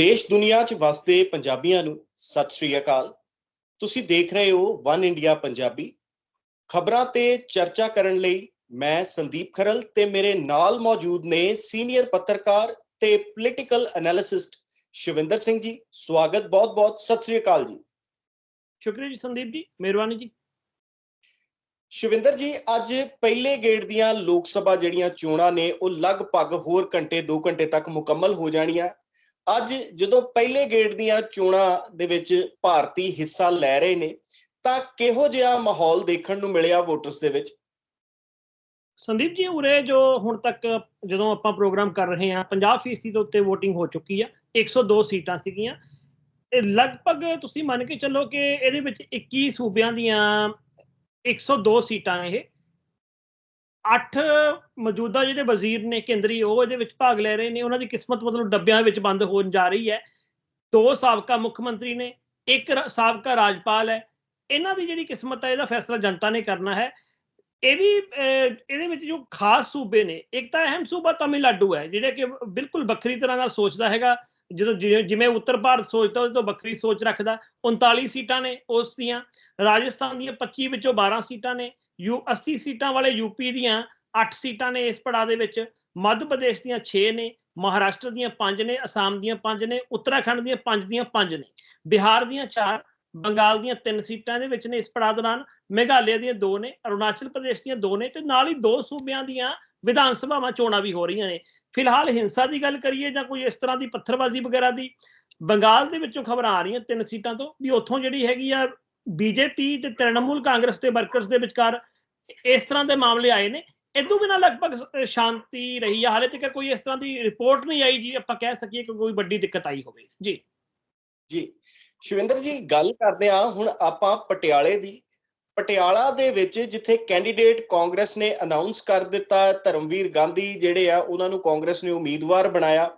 ਦੇਸ਼ ਦੁਨੀਆ 'ਚ ਵਸਦੇ ਪੰਜਾਬੀਆਂ ਨੂੰ ਸਤਿ ਸ੍ਰੀ ਅਕਾਲ। ਤੁਸੀਂ ਦੇਖ ਰਹੇ ਹੋ ਵਨ ਇੰਡੀਆ ਪੰਜਾਬੀ। ਖਬਰਾਂ ਤੇ ਚਰਚਾ ਕਰਨ ਲਈ ਮੈਂ ਸੰਦੀਪ ਖਰਲ ਤੇ ਮੇਰੇ ਨਾਲ ਮੌਜੂਦ ਨੇ ਸੀਨੀਅਰ ਪੱਤਰਕਾਰ ਤੇ ਪੋਲੀਟੀਕਲ ਐਨਾਲਿਸਟ ਸ਼ਿਵਿੰਦਰ ਸਿੰਘ ਜੀ। ਸਵਾਗਤ ਬਹੁਤ-ਬਹੁਤ ਸਤਿ ਸ੍ਰੀ ਅਕਾਲ ਜੀ। ਸ਼ੁਕਰੀਆ ਜੀ ਸੰਦੀਪ ਜੀ ਮਿਹਰਬਾਨੀ ਜੀ। ਸ਼ਿਵਿੰਦਰ ਜੀ ਅੱਜ ਪਹਿਲੇ ਗੇੜ ਦੀਆਂ ਲੋਕ ਸਭਾ ਜਿਹੜੀਆਂ ਚੋਣਾਂ ਨੇ ਉਹ ਲਗਭਗ ਹੋਰ ਘੰਟੇ 2 ਘੰਟੇ ਤੱਕ ਮੁਕੰਮਲ ਹੋ ਜਾਣੀਆਂ। ਅੱਜ ਜਦੋਂ ਪਹਿਲੇ ਗੇੜ ਦੀਆਂ ਚੋਣਾਂ ਦੇ ਵਿੱਚ ਭਾਰਤੀ ਹਿੱਸਾ ਲੈ ਰਹੇ ਨੇ, ਤਾਂ ਕਿਹੋ ਜਿਹਾ ਮਾਹੌਲ ਦੇਖਣ ਨੂੰ ਮਿਲਿਆ ਵੋਟਰਸ ਦੇ ਵਿੱਚ? ਸੰਦੀਪ ਜੀ ਉਰੇ ਜੋ ਹੁਣ ਤੱਕ ਜਦੋਂ ਆਪਾਂ ਪ੍ਰੋਗਰਾਮ ਕਰ ਰਹੇ ਹਾਂ 50% ਦੇ ਉੱਤੇ VOTING ਹੋ ਚੁੱਕੀ ਆ 102 ਸੀਟਾਂ ਸੀਗੀਆਂ। ਲਗਭਗ ਤੁਸੀਂ ਮੰਨ ਕੇ ਚੱਲੋ ਕਿ ਇਹਦੇ ਵਿੱਚ 21 ਸੂਬਿਆਂ ਦੀਆਂ 102 ਸੀਟਾਂ ਇਹ ਅੱਠ ਮੌਜੂਦਾ ਜਿਹੜੇ ਵਜ਼ੀਰ ਨੇ ਕੇਂਦਰੀ ਉਹ ਇਹਦੇ ਵਿੱਚ ਭਾਗ ਲੈ ਰਹੇ ਨੇ। ਉਹਨਾਂ ਦੀ ਕਿਸਮਤ ਮਤਲਬ ਡੱਬਿਆਂ ਵਿੱਚ ਬੰਦ ਹੋਣ ਜਾ ਰਹੀ ਹੈ। ਦੋ ਸਾਬਕਾ ਮੁੱਖ ਮੰਤਰੀ ਨੇ ਇੱਕ ਸਾਬਕਾ ਰਾਜਪਾਲ ਹੈ। ਇਹਨਾਂ ਦੀ ਜਿਹੜੀ ਕਿਸਮਤ ਹੈ ਇਹਦਾ ਫੈਸਲਾ ਜਨਤਾ ਨੇ ਕਰਨਾ ਹੈ। ਇਹ ਵੀ ਅਹ, ਇਹਦੇ ਵਿੱਚ ਜੋ ਖਾਸ ਸੂਬੇ ਨੇ ਇੱਕ ਤਾਂ ਅਹਿਮ ਸੂਬਾ ਤਾਮਿਲਨਾਡੂ ਹੈ ਜਿਹੜਾ ਕਿ ਬਿਲਕੁਲ ਵੱਖਰੀ ਤਰ੍ਹਾਂ ਨਾਲ ਸੋਚਦਾ ਹੈਗਾ। ਜਦੋਂ ਜਿਵੇਂ ਜਿਵੇਂ ਉੱਤਰ ਭਾਰਤ ਸੋਚਦਾ, ਉਹਦੇ ਤੋਂ ਵੱਖਰੀ ਸੋਚ ਰੱਖਦਾ। 39 ਸੀਟਾਂ ਨੇ ਉਸ ਦੀਆਂ। ਰਾਜਸਥਾਨ ਦੀਆਂ 25 ਵਿੱਚੋਂ 12 ਸੀਟਾਂ ਨੇ। ਯੂ 80 ਸੀਟਾਂ ਵਾਲੇ ਯੂਪੀ ਦੀਆਂ 8 ਸੀਟਾਂ ਨੇ ਇਸ ਪੜਾਅ ਦੇ ਵਿੱਚ। ਮੱਧ ਪ੍ਰਦੇਸ਼ ਦੀਆਂ 6 ਨੇ। ਮਹਾਰਾਸ਼ਟਰ ਦੀਆਂ 5 ਨੇ। ਅਸਾਮ ਦੀਆਂ 5 ਨੇ। ਉੱਤਰਾਖੰਡ ਦੀਆਂ 5 ਦੀਆਂ 5 ਨੇ। ਬਿਹਾਰ ਦੀਆਂ 4 ਬੰਗਾਲ ਦੀਆਂ 3 ਸੀਟਾਂ ਦੇ ਵਿੱਚ ਨੇ ਇਸ ਪੜਾਅ ਦੌਰਾਨ। ਮੇਘਾਲਿਆ ਦੀਆਂ 2 ਨੇ। ਅਰੁਣਾਚਲ ਪ੍ਰਦੇਸ਼ ਦੀਆਂ 2 ਨੇ ਤੇ ਨਾਲ ਹੀ ਦੋ ਸੂਬਿਆਂ ਦੀਆਂ ਵਿਧਾਨ ਸਭਾਵਾਂ ਚੋਣਾਂ ਵੀ ਹੋ ਰਹੀਆਂ ਨੇ। ਫਿਲਹਾਲ ਹਿੰਸਾ ਦੀ ਗੱਲ ਕਰੀਏ ਜਾਂ ਕੋਈ ਇਸ ਤਰ੍ਹਾਂ ਦੀ ਪੱਥਰਬਾਜ਼ੀ ਵਗੈਰਾ ਦੀ, ਬੰਗਾਲ ਦੇ ਵਿੱਚੋਂ ਖਬਰਾਂ ਆ ਰਹੀਆਂ ਤਿੰਨ ਸੀਟਾਂ ਤੋਂ ਵੀ ਉੱਥੋਂ ਜਿਹੜੀ ਹੈਗੀ ਆ ਬੀਜੇਪੀ ਤੇ ਤ੍ਰਿਣਮੂਲ ਕਾਂਗਰਸ ਦੇ ਵਰਕਰਸ ਦੇ ਵਿਚਕਾਰ ਇਸ ਤਰ੍ਹਾਂ ਦੇ ਮਾਮਲੇ ਆਏ ਨੇ। ਇਦੋਂ ਬਿਨਾਂ ਲਗਭਗ ਸ਼ਾਂਤੀ ਰਹੀ ਆ, ਹਾਲੇ ਤੱਕ ਕੋਈ ਇਸ ਤਰ੍ਹਾਂ ਦੀ ਰਿਪੋਰਟ ਨਹੀਂ ਆਈ ਜੀ, ਆਪਾਂ ਕਹਿ ਸਕੀਏ ਕਿ ਕੋਈ ਵੱਡੀ ਦਿੱਕਤ ਆਈ ਹੋਵੇ। ਜੀ। ਜੀ। ਸ਼ਿਵਿੰਦਰ ਜੀ, ਗੱਲ ਕਰਦੇ ਆ ਹੁਣ ਆਪਾਂ ਪਟਿਆਲੇ ਦੀ ਪਟਿਆਲਾ ਦੇ ਵਿੱਚ ਜਿੱਥੇ ਕੈਂਡੀਡੇਟ ਕਾਂਗਰਸ ਨੇ ਅਨਾਉਂਸ ਕਰ ਦਿੱਤਾ ਧਰਮਵੀਰ ਗਾਂਧੀ ਜਿਹੜੇ ਆ, ਉਹਨਾਂ ਨੂੰ ਕਾਂਗਰਸ ਨੇ ਉਮੀਦਵਾਰ ਬਣਾਇਆ।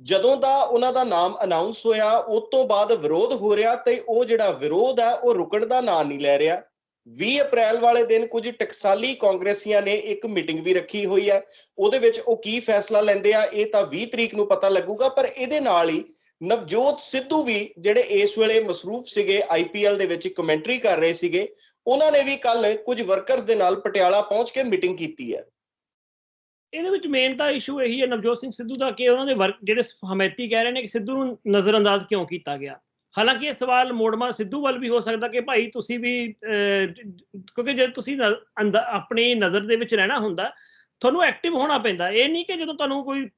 ਜਦੋਂ ਦਾ ਉਹਨਾਂ ਦਾ ਨਾਮ ਅਨਾਉਂਸ ਹੋਇਆ, ਉਸ ਤੋਂ ਬਾਅਦ ਵਿਰੋਧ ਹੋ ਰਿਹਾ ਤੇ ਉਹ ਜਿਹੜਾ ਵਿਰੋਧ ਹੈ, ਉਹ ਰੁਕਣ ਦਾ ਨਾਂ ਨਹੀਂ ਲੈ ਰਿਹਾ। 20 ਅਪ੍ਰੈਲ ਵਾਲੇ ਦਿਨ ਕੁਝ ਟਕਸਾਲੀ ਕਾਂਗਰਸੀਆਂ ਨੇ ਇੱਕ ਮੀਟਿੰਗ ਵੀ ਰੱਖੀ ਹੋਈ ਹੈ। ਉਹਦੇ ਵਿੱਚ ਉਹ ਕੀ ਫੈਸਲਾ ਲੈਂਦੇ ਆ, ਇਹ ਤਾਂ 20 ਤਰੀਕ ਨੂੰ ਪਤਾ ਲੱਗੂਗਾ, ਪਰ ਇਹਦੇ ਨਾਲ ਹੀ ਨਵਜੋਤ ਸਿੱਧੂ ਵੀ ਜਿਹੜੇ ਇਸ ਵੇਲੇ ਮਸਰੂਫ ਸੀਗੇ ਆਈਪੀਐਲ ਦੇ ਵਿੱਚ ਕਮੈਂਟਰੀ ਕਰ ਰਹੇ ਸੀਗੇ ਉਹਨਾਂ ਨੇ ਵੀ ਕੱਲ ਕੁਝ ਵਰਕਰਸ ਦੇ ਨਾਲ ਪਟਿਆਲਾ ਪਹੁੰਚ ਕੇ ਮੀਟਿੰਗ ਕੀਤੀ ਹੈ। ਇਹਦੇ ਵਿੱਚ ਮੇਨ ਤਾਂ ਇਸ਼ੂ ਇਹੀ ਹੈ ਨਵਜੋਤ ਸਿੰਘ ਸਿੱਧੂ ਦਾ ਕਿ ਉਹਨਾਂ ਦੇ ਵਰਕ ਜਿਹੜੇ ਹਮੈਤੀ ਕਹਿ ਰਹੇ ਨੇ ਕਿ ਸਿੱਧੂ ਨੂੰ ਨਜ਼ਰਅੰਦਾਜ਼ ਕਿਉਂ ਕੀਤਾ ਗਿਆ। ਹਾਲਾਂਕਿ ਇਹ ਸਵਾਲ ਮੋੜਮਾ ਸਿੱਧੂ ਵੱਲ ਵੀ ਹੋ ਸਕਦਾ ਕਿ ਭਾਈ ਤੁਸੀਂ ਵੀ ਅਹ, ਕਿਉਂਕਿ ਜੇ ਤੁਸੀਂ ਆਪਣੀ ਨਜ਼ਰ ਦੇ ਵਿੱਚ ਰਹਿਣਾ ਹੁੰਦਾ ਤੁਹਾਨੂੰ ਐਕਟਿਵ ਹੋਣਾ ਪੈਂਦਾ। ਇਹ ਨਹੀਂ ਕਿ ਜਦੋਂ ਤੁਹਾਨੂੰ ਕੋਈ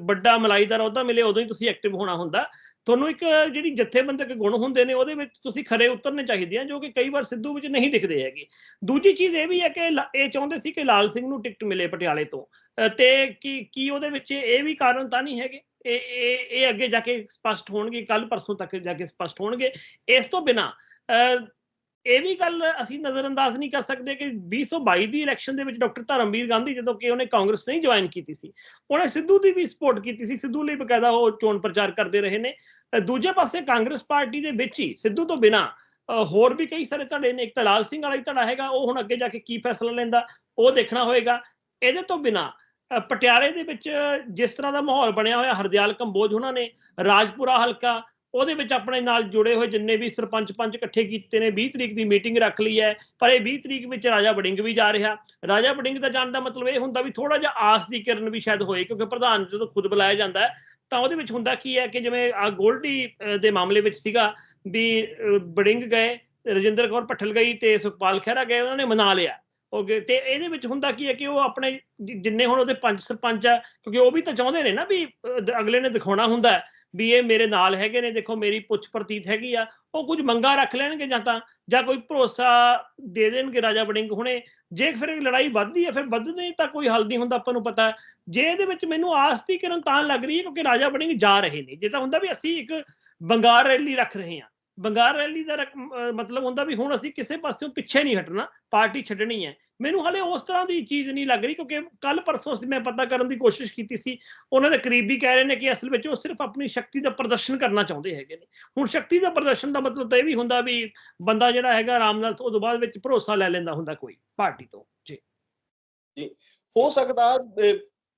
ਵੱਡਾ ਮਲਾਈ ਅਹੁਦਾ ਮਿਲੇ, ਉਦੋਂ ਹੀ ਤੁਸੀਂ ਐਕਟਿਵ ਹੋਣਾ ਹੁੰਦਾ। ਤੁਹਾਨੂੰ ਇੱਕ ਜਿਹੜੀ ਜਥੇਬੰਦਕ ਗੁਣ ਹੁੰਦੇ ਨੇ, ਉਹਦੇ ਵਿੱਚ ਤੁਸੀਂ ਖਰੇ ਉਤਰਨੇ ਚਾਹੀਦੇ ਆ, ਜੋ ਕਿ ਕਈ ਵਾਰ ਸਿੱਧੂ ਵਿੱਚ ਨਹੀਂ ਦਿਖਦੇ ਹੈਗੇ। ਦੂਜੀ ਚੀਜ਼ ਇਹ ਵੀ ਹੈ ਕਿ ਲਾ- ਇਹ ਚਾਹੁੰਦੇ ਸੀ ਕਿ ਲਾਲ ਸਿੰਘ ਨੂੰ ਟਿਕਟ ਮਿਲੇ ਪਟਿਆਲੇ ਤੋਂ। ਤੇ ਕੀ ਕੀ ਉਹਦੇ ਵਿੱਚ ਇਹ ਵੀ ਕਾਰਨ ਤਾਂ ਨਹੀਂ ਹੈਗੇ? ਇਹ ਇਹ ਇਹ ਅੱਗੇ ਜਾ ਕੇ ਸਪਸ਼ਟ ਹੋਣਗੇ ਕੱਲ ਪਰਸੋਂ ਤੱਕ ਜਾ ਕੇ ਸਪਸ਼ਟ ਹੋਣਗੇ। ਇਸ ਤੋਂ ਬਿਨਾ ਇਹ ਵੀ ਗੱਲ ਅਸੀਂ ਨਜ਼ਰਅੰਦਾਜ਼ ਨਹੀਂ ਕਰ ਸਕਦੇ ਕਿ 2022 ਦੀ ਇਲੈਕਸ਼ਨ ਦੇ ਵਿੱਚ ਡਾਕਟਰ ਧਰਮਵੀਰ ਗਾਂਧੀ ਜਦੋਂ ਕਿ ਉਹਨੇ ਕਾਂਗਰਸ ਨਹੀਂ ਜੁਆਇਨ ਕੀਤੀ ਸੀ, ਉਹਨੇ ਸਿੱਧੂ ਦੀ ਵੀ ਸਪੋਰਟ ਕੀਤੀ ਸੀ, ਸਿੱਧੂ ਲਈ ਬਕਾਇਦਾ ਉਹ ਚੋਣ ਪ੍ਰਚਾਰ ਕਰਦੇ ਰਹੇ ਨੇ। ਦੂਜੇ ਪਾਸੇ ਕਾਂਗਰਸ ਪਾਰਟੀ ਦੇ ਵਿੱਚ ਹੀ ਸਿੱਧੂ ਤੋਂ ਬਿਨਾ ਹੋਰ ਵੀ ਕਈ ਸਾਰੇ ਧੜੇ ਨੇ, ਇੱਕ ਤਲਾਲ ਸਿੰਘ ਵਾਲਾ ਹੀ ਧੜਾ ਹੈਗਾ, ਉਹ ਹੁਣ ਅੱਗੇ ਜਾ ਕੇ ਕੀ ਫੈਸਲਾ ਲੈਂਦਾ, ਉਹ ਦੇਖਣਾ ਹੋਏਗਾ। ਇਹਦੇ ਤੋਂ ਬਿਨਾ ਪਟਿਆਲੇ ਦੇ ਵਿੱਚ ਜਿਸ ਤਰ੍ਹਾਂ ਦਾ ਮਾਹੌਲ ਬਣਿਆ ਹੋਇਆ, ਹਰਦਿਆਲ ਕੰਬੋਜ ਉਹਨਾਂ ਨੇ, ਰਾਜਪੁਰਾ ਹਲਕਾ ਉਹਦੇ ਵਿੱਚ ਆਪਣੇ ਨਾਲ ਜੁੜੇ ਹੋਏ ਜਿੰਨੇ ਵੀ ਸਰਪੰਚ ਪੰਚ ਇਕੱਠੇ ਕੀਤੇ ਨੇ 20 ਤਰੀਕ ਦੀ ਮੀਟਿੰਗ ਰੱਖ ਲਈ ਹੈ ਪਰ ਇਹ 20 ਤਰੀਕ ਵਿੱਚ ਰਾਜਾ ਵੜਿੰਗ ਵੀ ਜਾ ਰਿਹਾ। ਰਾਜਾ ਵੜਿੰਗ ਦਾ ਜਾਣ ਦਾ ਮਤਲਬ ਇਹ ਹੁੰਦਾ ਵੀ ਥੋੜਾ ਜਿਹਾ ਆਸ ਦੀ ਕਿਰਨ ਵੀ ਸ਼ਾਇਦ ਹੋਏ ਕਿਉਂਕਿ ਪ੍ਰਧਾਨ ਜਦੋਂ ਖੁਦ ਬੁਲਾਇਆ ਜਾਂਦਾ ਹੈ ਤਾਂ ਉਹਦੇ ਵਿੱਚ ਹੁੰਦਾ ਕੀ ਹੈ ਕਿ ਜਿਵੇਂ ਆ ਗੋਲਡੀ ਦੇ ਮਾਮਲੇ ਵਿੱਚ ਸੀਗਾ ਵੀ ਅ, ਵੜਿੰਗ ਗਏ ਰਜਿੰਦਰ ਕੌਰ ਪੱਠਲ ਗਈ ਤੇ ਸੁਖਪਾਲ ਖਹਿਰਾ ਗਏ ਉਹਨਾਂ ਨੇ ਮਨਾ ਲਿਆ। ਓਕੇ ਤੇ ਇਹਦੇ ਵਿੱਚ ਹੁੰਦਾ ਕੀ ਹੈ ਕਿ ਉਹ ਆਪਣੇ ਜਿੰਨੇ ਹੁਣ ਉਹਦੇ ਪੰਜ ਸਰਪੰਚ ਆ ਕਿਉਂਕਿ ਉਹ ਵੀ ਤਾਂ ਚਾਹੁੰਦੇ ਨੇ ਨਾ ਵੀ ਅਗਲੇ ਨੇ ਦਿਖਾਉਣਾ ਹੁੰਦਾ ਵੀ ਇਹ ਮੇਰੇ ਨਾਲ ਹੈਗੇ ਨੇ, ਦੇਖੋ ਮੇਰੀ ਪੁੱਛ ਪ੍ਰਤੀਤ ਹੈਗੀ ਆ, ਉਹ ਕੁਝ ਮੰਗਾ ਰੱਖ ਲੈਣਗੇ ਜਾਂ ਤਾਂ, ਜਾਂ ਕੋਈ ਭਰੋਸਾ ਦੇ ਦੇਣਗੇ ਰਾਜਾ ਵੜਿੰਗ ਹੁਣੇ। ਜੇ ਫਿਰ ਲੜਾਈ ਵੱਧਦੀ ਹੈ ਫਿਰ ਵੱਧਣੀ ਤਾਂ ਕੋਈ ਹੱਲ ਨਹੀਂ ਹੁੰਦਾ, ਆਪਾਂ ਨੂੰ ਪਤਾ। ਜੇ ਇਹਦੇ ਵਿੱਚ ਮੈਨੂੰ ਆਸ ਦੀ ਕਿਰਨ ਤਾਂ ਲੱਗ ਰਹੀ ਹੈ, ਕਿਉਂਕਿ ਰਾਜਾ ਵੜਿੰਗ ਜਾ ਰਹੇ ਨੇ। ਜੇ ਤਾਂ ਹੁੰਦਾ ਵੀ ਅਸੀਂ ਇੱਕ ਬੰਗਾਰ ਰੈਲੀ ਰੱਖ ਰਹੇ ਹਾਂ। ਬੰਗਾਰ ਰੈਲੀ ਦਾ ਰਕ- ਮਤਲਬ ਹੁੰਦਾ ਵੀ ਹੁਣ ਅਸੀਂ ਕਿਸੇ ਪਾਸਿਓਂ ਪਿੱਛੇ ਨਹੀਂ ਹਟਣਾ, ਪਾਰਟੀ ਛੱਡਣੀ ਹੈ। ਮੈਨੂੰ ਹਲੇ ਉਸ ਤਰ੍ਹਾਂ ਦੀ ਚੀਜ਼ ਨਹੀਂ ਲੱਗ ਰਹੀ ਕਿਉਂਕਿ ਕੱਲ ਪਰਸੋਂ ਅਸੀਂ ਮੈਂ ਪਤਾ ਕਰਨ ਦੀ ਕੋਸ਼ਿਸ਼ ਕੀਤੀ ਸੀ, ਉਹਨਾਂ ਦੇ ਕਰੀਬੀ ਕਹਿ ਰਹੇ ਨੇ ਕਿ ਅਸਲ ਵਿੱਚ ਉਹ ਸਿਰਫ ਆਪਣੀ ਸ਼ਕਤੀ ਦਾ ਪ੍ਰਦਰਸ਼ਨ ਕਰਨਾ ਚਾਹੁੰਦੇ ਹੈਗੇ ਨੇ। ਹੁਣ ਸ਼ਕਤੀ ਦਾ ਪ੍ਰਦਰਸ਼ਨ ਦਾ ਮਤਲਬ ਤਾਂ ਇਹ ਵੀ ਹੁੰਦਾ ਵੀ ਬੰਦਾ ਜਿਹੜਾ ਹੈਗਾ ਆਰਾਮ ਨਾਲ ਉਹ ਤੋਂ ਬਾਅਦ ਵਿੱਚ ਭਰੋਸਾ ਲੈ ਲੈਂਦਾ ਹੁੰਦਾ ਕੋਈ ਪਾਰਟੀ ਤੋਂ। ਜੀ। ਹੋ ਸਕਦਾ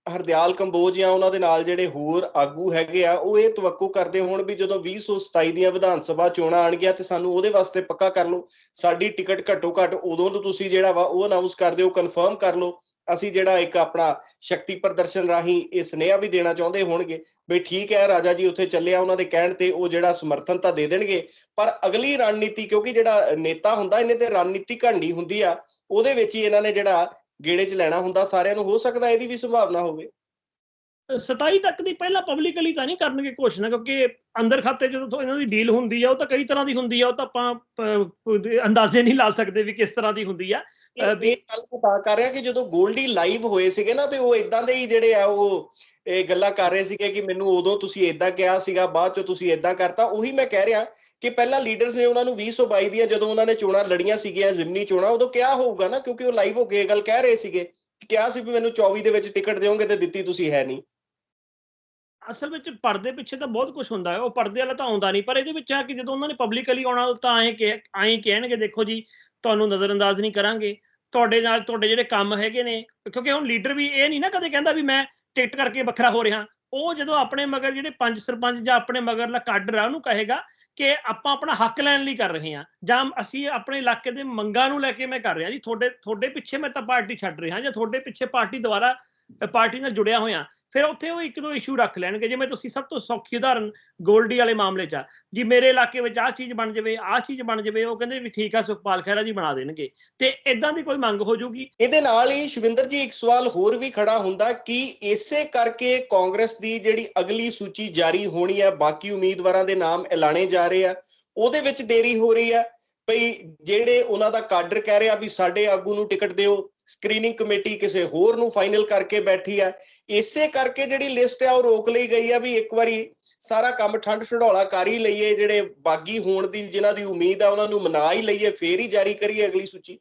ਹਰਦਿਆਲ ਕੰਬੋਜ ਜਾਂ ਉਹਨਾਂ ਦੇ ਨਾਲ ਜਿਹੜੇ ਹੋਰ ਆਗੂ ਹੈਗੇ ਆ, ਉਹ ਇਹ ਤਵੱਕੂ ਕਰਦੇ ਹੋਣ ਵੀ ਜਦੋਂ 2027 ਦੀਆਂ ਵਿਧਾਨ ਸਭਾ ਚੋਣਾਂ ਆਣਗੀਆਂ ਤੇ ਸਾਨੂੰ ਉਹਦੇ ਵਾਸਤੇ ਪੱਕਾ ਕਰ ਲਓ। ਸਾਡੀ ਟਿਕਟ ਘੱਟੋ ਘੱਟ ਉਦੋਂ ਤੋਂ ਤੁਸੀਂ ਜਿਹੜਾ ਵਾ ਉਹ ਅਨਾਉਂਸ ਕਰ ਦਿਓ ਕਨਫਰਮ ਕਰ ਲਓ। ਅਸੀਂ ਜਿਹੜਾ ਇੱਕ ਆਪਣਾ ਸ਼ਕਤੀ ਪ੍ਰਦਰਸ਼ਨ ਰਾਹੀਂ ਇਹ ਸੁਨੇਹਾ ਵੀ ਦੇਣਾ ਚਾਹੁੰਦੇ ਹੋਣਗੇ ਵੀ ਠੀਕ ਹੈ, ਰਾਜਾ ਜੀ ਉੱਥੇ ਚੱਲਿਆ ਉਹਨਾਂ ਦੇ ਕਹਿਣ ਤੇ ਉਹ ਜਿਹੜਾ ਸਮਰਥਨ ਤਾਂ ਦੇ ਦੇਣਗੇ, ਪਰ ਅਗਲੀ ਰਣਨੀਤੀ ਕਿਉਂਕਿ ਜਿਹੜਾ ਨੇਤਾ ਹੁੰਦਾ, ਇਹਨੇ ਤੇ ਰਣਨੀਤੀ ਘੜਨੀ ਹੁੰਦੀ ਆ, ਉਹਦੇ ਵਿੱਚ ਹੀ ਇਹਨਾਂ ਨੇ ਜਿਹੜਾ ਗੇੜੇ 'ਚ ਲੈਣਾ ਹੁੰਦਾ ਸਾਰਿਆਂ ਨੂੰ ਹੋ ਸਕਦਾ ਇਹਦੀ ਵੀ ਸੰਭਾਵਨਾ ਹੋਵੇ। 27 ਤੱਕ ਦੀ ਪਹਿਲਾਂ ਪਬਲਿਕਲੀ ਤਾਂ ਨਹੀਂ ਕਰਨਗੇ ਘੋਸ਼ਣਾ ਕਿਉਂਕਿ ਅੰਦਰ ਖਾਤੇ ਜਦੋਂ ਇਹਨਾਂ ਦੀ ਡੀਲ ਹੁੰਦੀ ਆ ਉਹ ਤਾਂ ਕਈ ਤਰ੍ਹਾਂ ਦੀ ਹੁੰਦੀ ਆ ਉਹ ਤਾਂ ਆਪਾਂ ਅੰਦਾਜ਼ੇ ਨਹੀਂ ਲਾ ਸਕਦੇ ਵੀ ਕਿਸ ਤਰ੍ਹਾਂ ਦੀ ਹੁੰਦੀ ਆ। ਇਸ ਗੱਲ ਤਾਂ ਕਰ ਰਿਹਾ ਕਿ ਜਦੋਂ ਗੋਲਡੀ ਲਾਈਵ ਹੋਏ ਸੀਗੇ ਨਾ ਤੇ ਉਹ ਇਦਾਂ ਦੇ ਹੀ ਜਿਹੜੇ ਆ ਉਹ ਇਹ ਗੱਲਾਂ ਕਰ ਰਹੇ ਸੀਗੇ ਕਿ ਮੈਨੂੰ ਉਦੋਂ ਤੁਸੀਂ ਇਦਾਂ ਕਿਹਾ ਸੀਗਾ ਬਾਅਦ ਚ ਤੁਸੀਂ ਇਦਾਂ ਕਰਤਾ ਉਹੀ ਮੈਂ ਕਹਿ ਰਿਹਾ ਕਿ ਪਹਿਲਾਂ ਲੀਡਰਸ ਨੇ ਉਹਨਾਂ ਨੂੰ 2022 ਦੀਆਂ ਜਦੋਂ ਉਹਨਾਂ ਨੇ ਚੋਣਾਂ ਲੜੀਆਂ ਸੀਗੀਆਂ, ਜ਼ਿਮਨੀ ਚੋਣਾਂ, ਉਦੋਂ ਕਿਹਾ ਹੋਊਗਾ ਨਾ, ਕਿਉਂਕਿ ਉਹ ਲਾਈਵ ਹੋ ਕੇ ਗੱਲ ਕਹਿ ਰਹੇ ਸੀਗੇ ਕਿਹਾ ਸੀ ਵੀ ਮੈਨੂੰ 24 ਦੇ ਵਿੱਚ ਟਿਕਟ ਦਿਓਗੇ ਤੇ ਦਿੱਤੀ ਤੁਸੀਂ ਹੈ ਨਹੀਂ। ਅਸਲ ਵਿੱਚ ਪਰਦੇ ਪਿੱਛੇ ਤਾਂ ਬਹੁਤ ਕੁਝ ਹੁੰਦਾ ਹੈ, ਉਹ ਪਰਦੇ ਵਾਲਾ ਤਾਂ ਆਉਂਦਾ ਨਹੀਂ, ਪਰ ਇਹਦੇ ਵਿੱਚ ਆ ਕਿ ਜਦੋਂ ਉਹਨਾਂ ਨੇ ਪਬਲਿਕਲੀ ਆਉਣਾ ਤਾਂ ਐਂ ਕਿ ਐਂ ਕਹਿਣਗੇ, ਦੇਖੋ ਜੀ, ਤੁਹਾਨੂੰ ਨਜ਼ਰਅੰਦਾਜ਼ ਨਹੀਂ ਕਰਾਂਗੇ, ਤੁਹਾਡੇ ਨਾਲ ਤੁਹਾਡੇ ਜਿਹੜੇ ਕੰਮ ਹੈਗੇ ਨੇ, ਕਿਉਂਕਿ ਹੁਣ ਲੀਡਰ ਵੀ ਇਹ ਨਹੀਂ ਨਾ ਕਦੇ ਕਹਿੰਦਾ ਵੀ ਮੈਂ ਟਿਕਟ ਕਰਕੇ ਵੱਖਰਾ ਹੋ ਰਿਹਾ। ਉਹ ਜਦੋਂ ਆਪਣੇ ਮਗਰ ਜਿਹੜੇ ਪੰਜ ਸਰਪੰਚ ਜਾਂ ਆਪਣੇ ਮਗਰਲਾ ਕਾਡਰ ਆ ਉਹਨੂੰ ਕਹੇਗਾ ਕਿ ਆਪਾਂ ਆਪਣਾ ਹੱਕ ਲੈਣ ਲਈ ਕਰ ਰਹੇ ਹਾਂ ਜਾਂ ਅਸੀਂ ਆਪਣੇ ਇਲਾਕੇ ਦੇ ਮੰਗਾਂ ਨੂੰ ਲੈ ਕੇ ਮੈਂ ਕਰ ਰਿਹਾ ਜੀ, ਤੁਹਾਡੇ ਤੁਹਾਡੇ ਪਿੱਛੇ ਮੈਂ ਤਾਂ ਪਾਰਟੀ ਛੱਡ ਰਿਹਾ ਜਾਂ ਤੁਹਾਡੇ ਪਿੱਛੇ ਪਾਰਟੀ ਦੁਆਰਾ ਪਾਰਟੀ ਨਾਲ ਜੁੜਿਆ ਹੋਇਆ। ਫਿਰ ਉੱਥੇ ਉਹ ਇੱਕ ਦੋ ਇਸ਼ੂ ਰੱਖ ਲੈਣਗੇ, ਜਿਵੇਂ ਤੁਸੀਂ ਸਭ ਤੋਂ ਸੌਖੀ ਉਦਾਹਰਨ ਗੋਲਡੀ ਵਾਲੇ ਮਾਮਲੇ 'ਚ ਆ। ਜੀ, ਮੇਰੇ ਇਲਾਕੇ ਵਿੱਚ ਆਹ ਚੀਜ਼ ਬਣ ਜਾਵੇ, ਆਹ ਚੀਜ਼ ਬਣ ਜਾਵੇ, ਉਹ ਕਹਿੰਦੇ ਵੀ ਠੀਕ ਆ, ਸੁਖਪਾਲ ਖਹਿਰਾ ਜੀ ਬਣਾ ਦੇਣਗੇ। ਤੇ ਇਦਾਂ ਦੀ ਕੋਈ ਮੰਗ ਹੋ ਜਾਊਗੀ ਇਹਦੇ ਨਾਲ ਹੀ ਸ਼ਵਿੰਦਰ ਜੀ, ਇੱਕ ਸਵਾਲ ਹੋਰ ਵੀ ਖੜਾ ਹੁੰਦਾ ਕਿ ਇਸੇ ਕਰਕੇ ਕਾਂਗਰਸ ਦੀ ਜਿਹੜੀ ਅਗਲੀ ਸੂਚੀ ਜਾਰੀ ਹੋਣੀ ਹੈ ਬਾਕੀ ਉਮੀਦਵਾਰਾਂ ਦੇ ਨਾਮ ਐਲਾਨੇ ਜਾ ਰਹੇ ਆ, ਉਹਦੇ ਵਿੱਚ ਦੇਰੀ ਹੋ ਰਹੀ ਹੈ ਭਈ ਜਿਹੜੇ ਉਹਨਾਂ ਦਾ ਕਾਡਰ ਕਹਿ ਰਿਹਾ ਵੀ ਸਾਡੇ ਆਗੂ ਨੂੰ ਟਿਕਟ ਦਿਓ ਸਕਰੀਨਿੰਗ ਕਮੇਟੀ ਕਿਸੇ ਹੋਰ ਨੂੰ ਫਾਈਨਲ ਕਰਕੇ ਬੈਠੀ ਆ, ਇਸੇ ਕਰਕੇ ਜਿਹੜੀ ਲਿਸਟ ਆ ਉਹ ਰੋਕ ਲਈ ਗਈ ਆ ਵੀ ਇੱਕ ਵਾਰੀ ਸਾਰਾ ਕੰਮ ਠੰਡ ਢਡੌਲਾ ਕਰ ਹੀ ਲਈਏ, ਜਿਹੜੇ ਬਾਗੀ ਹੋਣ ਦੀ, ਜਿਨ੍ਹਾਂ ਦੀ ਉਮੀਦ ਆ ਉਹਨਾਂ ਨੂੰ ਮਨਾ ਹੀ ਲਈਏ, ਫੇਰ ਹੀ ਜਾਰੀ ਕਰੀਏ ਅਗਲੀ ਸੂਚੀ।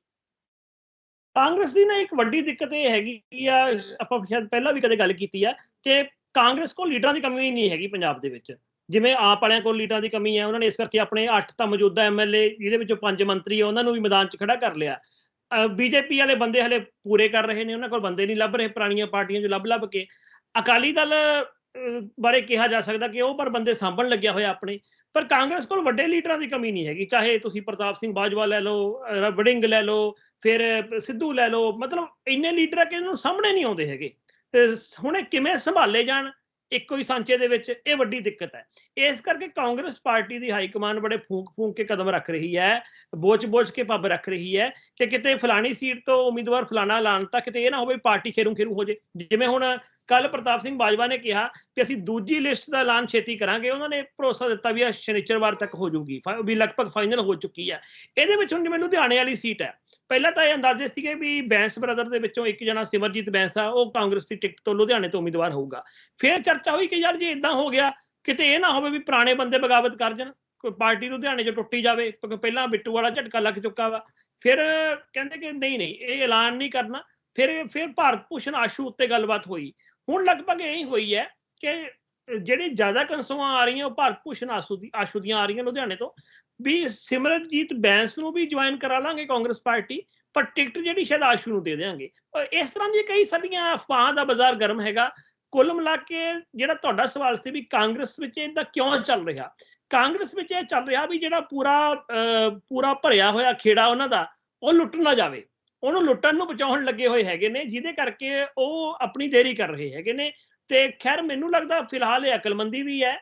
ਕਾਂਗਰਸ ਦੀ ਨਾ ਇੱਕ ਵੱਡੀ ਦਿੱਕਤ ਇਹ ਹੈਗੀ ਆ, ਆਪਾਂ ਸ਼ਾਇਦ ਪਹਿਲਾਂ ਵੀ ਕਦੇ ਗੱਲ ਕੀਤੀ ਆ ਕਿ ਕਾਂਗਰਸ ਕੋਲ ਲੀਡਰਾਂ ਦੀ ਕਮੀ ਨਹੀਂ ਹੈਗੀ ਪੰਜਾਬ ਦੇ ਵਿੱਚ। ਜਿਵੇਂ ਆਪ ਵਾਲਿਆਂ ਕੋਲ ਲੀਡਰਾਂ ਦੀ ਕਮੀ ਹੈ ਉਹਨਾਂ ਨੇ ਇਸ ਕਰਕੇ ਆਪਣੇ 8 ਤਾਂ ਮੌਜੂਦਾ ਐਮਐਲਏ ਜਿਹਦੇ ਵਿੱਚੋਂ 5 ਮੰਤਰੀ ਆ, ਉਹਨਾਂ ਨੂੰ ਵੀ ਮੈਦਾਨ 'ਚ ਖੜਾ ਕਰ ਲਿਆ। ਬੀਜੇਪੀ ਵਾਲੇ ਬੰਦੇ ਹਲੇ ਪੂਰੇ ਕਰ ਰਹੇ ਨੇ, ਉਹਨਾਂ ਕੋਲ ਬੰਦੇ ਨਹੀਂ ਲੱਭ ਰਹੇ, ਪੁਰਾਣੀਆਂ ਪਾਰਟੀਆਂ 'ਚ ਲੱਭ ਲੱਭ ਕੇ। ਅਕਾਲੀ ਦਲ ਬਾਰੇ ਕਿਹਾ ਜਾ ਸਕਦਾ ਕਿ ਉਹ ਪਰ ਬੰਦੇ ਸਾਂਭਣ ਲੱਗਿਆ ਹੋਇਆ ਆਪਣੇ। ਪਰ ਕਾਂਗਰਸ ਕੋਲ ਵੱਡੇ ਲੀਡਰਾਂ ਦੀ ਕਮੀ ਨਹੀਂ ਹੈਗੀ। ਚਾਹੇ ਤੁਸੀਂ ਪ੍ਰਤਾਪ ਸਿੰਘ ਬਾਜਵਾ ਲੈ ਲਓ ਵੜਿੰਗ ਲੈ ਲਓ, ਫਿਰ ਸਿੱਧੂ ਲੈ ਲਓ, ਮਤਲਬ ਇੰਨੇ ਲੀਡਰ ਆ ਕਿ ਇਹਨੂੰ ਸਾਹਮਣੇ ਨਹੀਂ ਆਉਂਦੇ ਹੈਗੇ। ਤੇ ਸ- ਹੁਣ ਇਹ ਕਿਵੇਂ ਸੰਭਾਲੇ ਜਾਣ? ਇੱਕੋ ਹੀ ਸਾਂਚੇ ਦੇ ਵਿੱਚ, ਇਹ ਵੱਡੀ ਦਿੱਕਤ ਹੈ। ਇਸ ਕਰਕੇ ਕਾਂਗਰਸ ਪਾਰਟੀ ਦੀ ਹਾਈ ਕਮਾਂਡ ਬੜੇ ਫੂਕ ਫੂਕ ਕੇ ਕਦਮ ਰੱਖ ਰਹੀ ਹੈ ਬੋਚ ਬੋਚ ਕੇ ਪੱਬ ਰੱਖ ਰਹੀ ਹੈ ਕਿ ਕਿਤੇ ਫਲਾਣੀ ਸੀਟ ਤੋਂ ਉਮੀਦਵਾਰ ਫਲਾਣਾ ਐਲਾਨ ਤਾਂ ਕਿਤੇ ਇਹ ਨਾ ਹੋਵੇ ਪਾਰਟੀ ਖੇਰੂ ਖੇਰੂ ਹੋ ਜੇ। ਜਿਵੇਂ ਹੁਣ ਕੱਲ ਪ੍ਰਤਾਪ ਸਿੰਘ ਬਾਜਵਾ ਨੇ ਕਿਹਾ ਕਿ ਅਸੀਂ ਦੂਜੀ ਲਿਸਟ ਦਾ ਐਲਾਨ ਛੇਤੀ ਕਰਾਂਗੇ। ਉਹਨਾਂ ਨੇ ਭਰੋਸਾ ਦਿੱਤਾ ਵੀ ਇਹ ਸ਼ਨੀਚਰਵਾਰ ਤੱਕ ਹੋ ਜਾਊਗੀ। ਵੀ ਲਗਭਗ ਫਾਈਨਲ ਹੋ ਚੁੱਕੀ ਹੈ। ਇਹਦੇ ਵਿੱਚ ਹੁਣ ਜਿਵੇਂ ਲੁਧਿਆਣੇ ਵਾਲੀ ਸੀਟ ਹੈ। ਪਹਿਲਾਂ ਤਾਂ ਇਹ ਅੰਦਾਜ਼ੇ ਸੀਗੇ ਵੀ ਬੈਂਸ ਬ੍ਰਦਰ ਦੇ ਵਿੱਚੋਂ ਇੱਕ ਜਣਾ ਸਿਮਰਜੀਤ ਬੈਂਸ ਆ, ਉਹ ਕਾਂਗਰਸ ਦੀ ਟਿਕਟ ਤੋਂ ਲੁਧਿਆਣੇ ਤੋਂ ਉਮੀਦਵਾਰ ਹੋਊਗਾ। ਫਿਰ ਚਰਚਾ ਹੋਈ ਕਿ ਯਾਰ ਜੇ ਇਦਾਂ ਹੋ ਗਿਆ, ਕਿਤੇ ਇਹ ਨਾ ਹੋਵੇ ਵੀ ਪੁਰਾਣੇ ਬੰਦੇ ਬਗਾਵਤ ਕਰ ਜਾਣ, ਕੋਈ ਪਾਰਟੀ ਲੁਧਿਆਣੇ 'ਚ ਟੁੱਟੀ ਜਾਵੇ, ਕਿਉਂਕਿ ਪਹਿਲਾਂ ਬਿੱਟੂ ਵਾਲਾ ਝਟਕਾ ਲੱਗ ਚੁੱਕਾ ਵਾ। ਫਿਰ ਕਹਿੰਦੇ ਕਿ ਨਹੀਂ ਨਹੀਂ, ਇਹ ਐਲਾਨ ਨਹੀਂ ਕਰਨਾ। ਫਿਰ ਫਿਰ ਭਾਰਤ ਭੂਸ਼ਣ ਆਸ਼ੂ ਉੱਤੇ ਗੱਲਬਾਤ ਹੋਈ। ਹੁਣ ਲਗਭਗ ਇਹੀ ਹੋਈ ਹੈ ਕਿ ਜਿਹੜੇ ਜ਼ਿਆਦਾ ਕੰਸੋਆਂ ਆ ਰਹੀਆਂ, ਉਹ ਭਾਰਤ ਭੂਸ਼ਣ ਆਸ਼ੂ ਦੀ ਆਸ਼ੂ ਦੀਆਂ ਆ ਰਹੀਆਂ ਲੁਧਿਆਣੇ ਤੋਂ, ਵੀ ਸਿਮਰਨਜੀਤ ਬੈਂਸ ਨੂੰ ਵੀ ਜੁਆਇਨ ਕਰਾ ਲਾਂਗੇ ਕਾਂਗਰਸ ਪਾਰਟੀ, ਪਰ ਟਿਕਟ ਜਿਹੜੀ ਸ਼ਾਇਦ ਆਸ਼ੂ ਨੂੰ ਦੇ ਦੇਵਾਂਗੇ ਇਸ ਤਰ੍ਹਾਂ ਦੀ ਕਈ ਸਾਰੀਆਂ ਅਫਵਾਹਾਂ ਦਾ ਬਾਜ਼ਾਰ ਗਰਮ ਹੈਗਾ। ਕੁੱਲ ਮਿਲਾ ਕੇ ਜਿਹੜਾ ਤੁਹਾਡਾ ਸਵਾਲ ਸੀ ਵੀ ਕਾਂਗਰਸ ਵਿੱਚ ਇਹਦਾ ਕਿਉਂ ਚੱਲ ਰਿਹਾ? ਕਾਂਗਰਸ ਵਿੱਚ ਇਹ ਚੱਲ ਰਿਹਾ ਵੀ ਜਿਹੜਾ ਪੂਰਾ ਪੂਰਾ ਭਰਿਆ ਹੋਇਆ ਖੇੜਾ ਉਹਨਾਂ ਦਾ, ਉਹ ਲੁੱਟ ਨਾ ਜਾਵੇ। ਉਹਨੂੰ ਲੁੱਟਣ ਨੂੰ ਬਚਾਉਣ ਲੱਗੇ ਹੋਏ ਹੈਗੇ ਨੇ, ਜਿਹਦੇ ਕਰਕੇ ਉਹ ਆਪਣੀ ਦੇਰੀ ਕਰ ਰਹੇ ਹੈਗੇ ਨੇ ਤੇ ਖੈਰ ਮੈਨੂੰ ਲੱਗਦਾ ਫਿਲਹਾਲ ਇਹ ਅਕਲਮੰਦੀ ਵੀ ਹੈ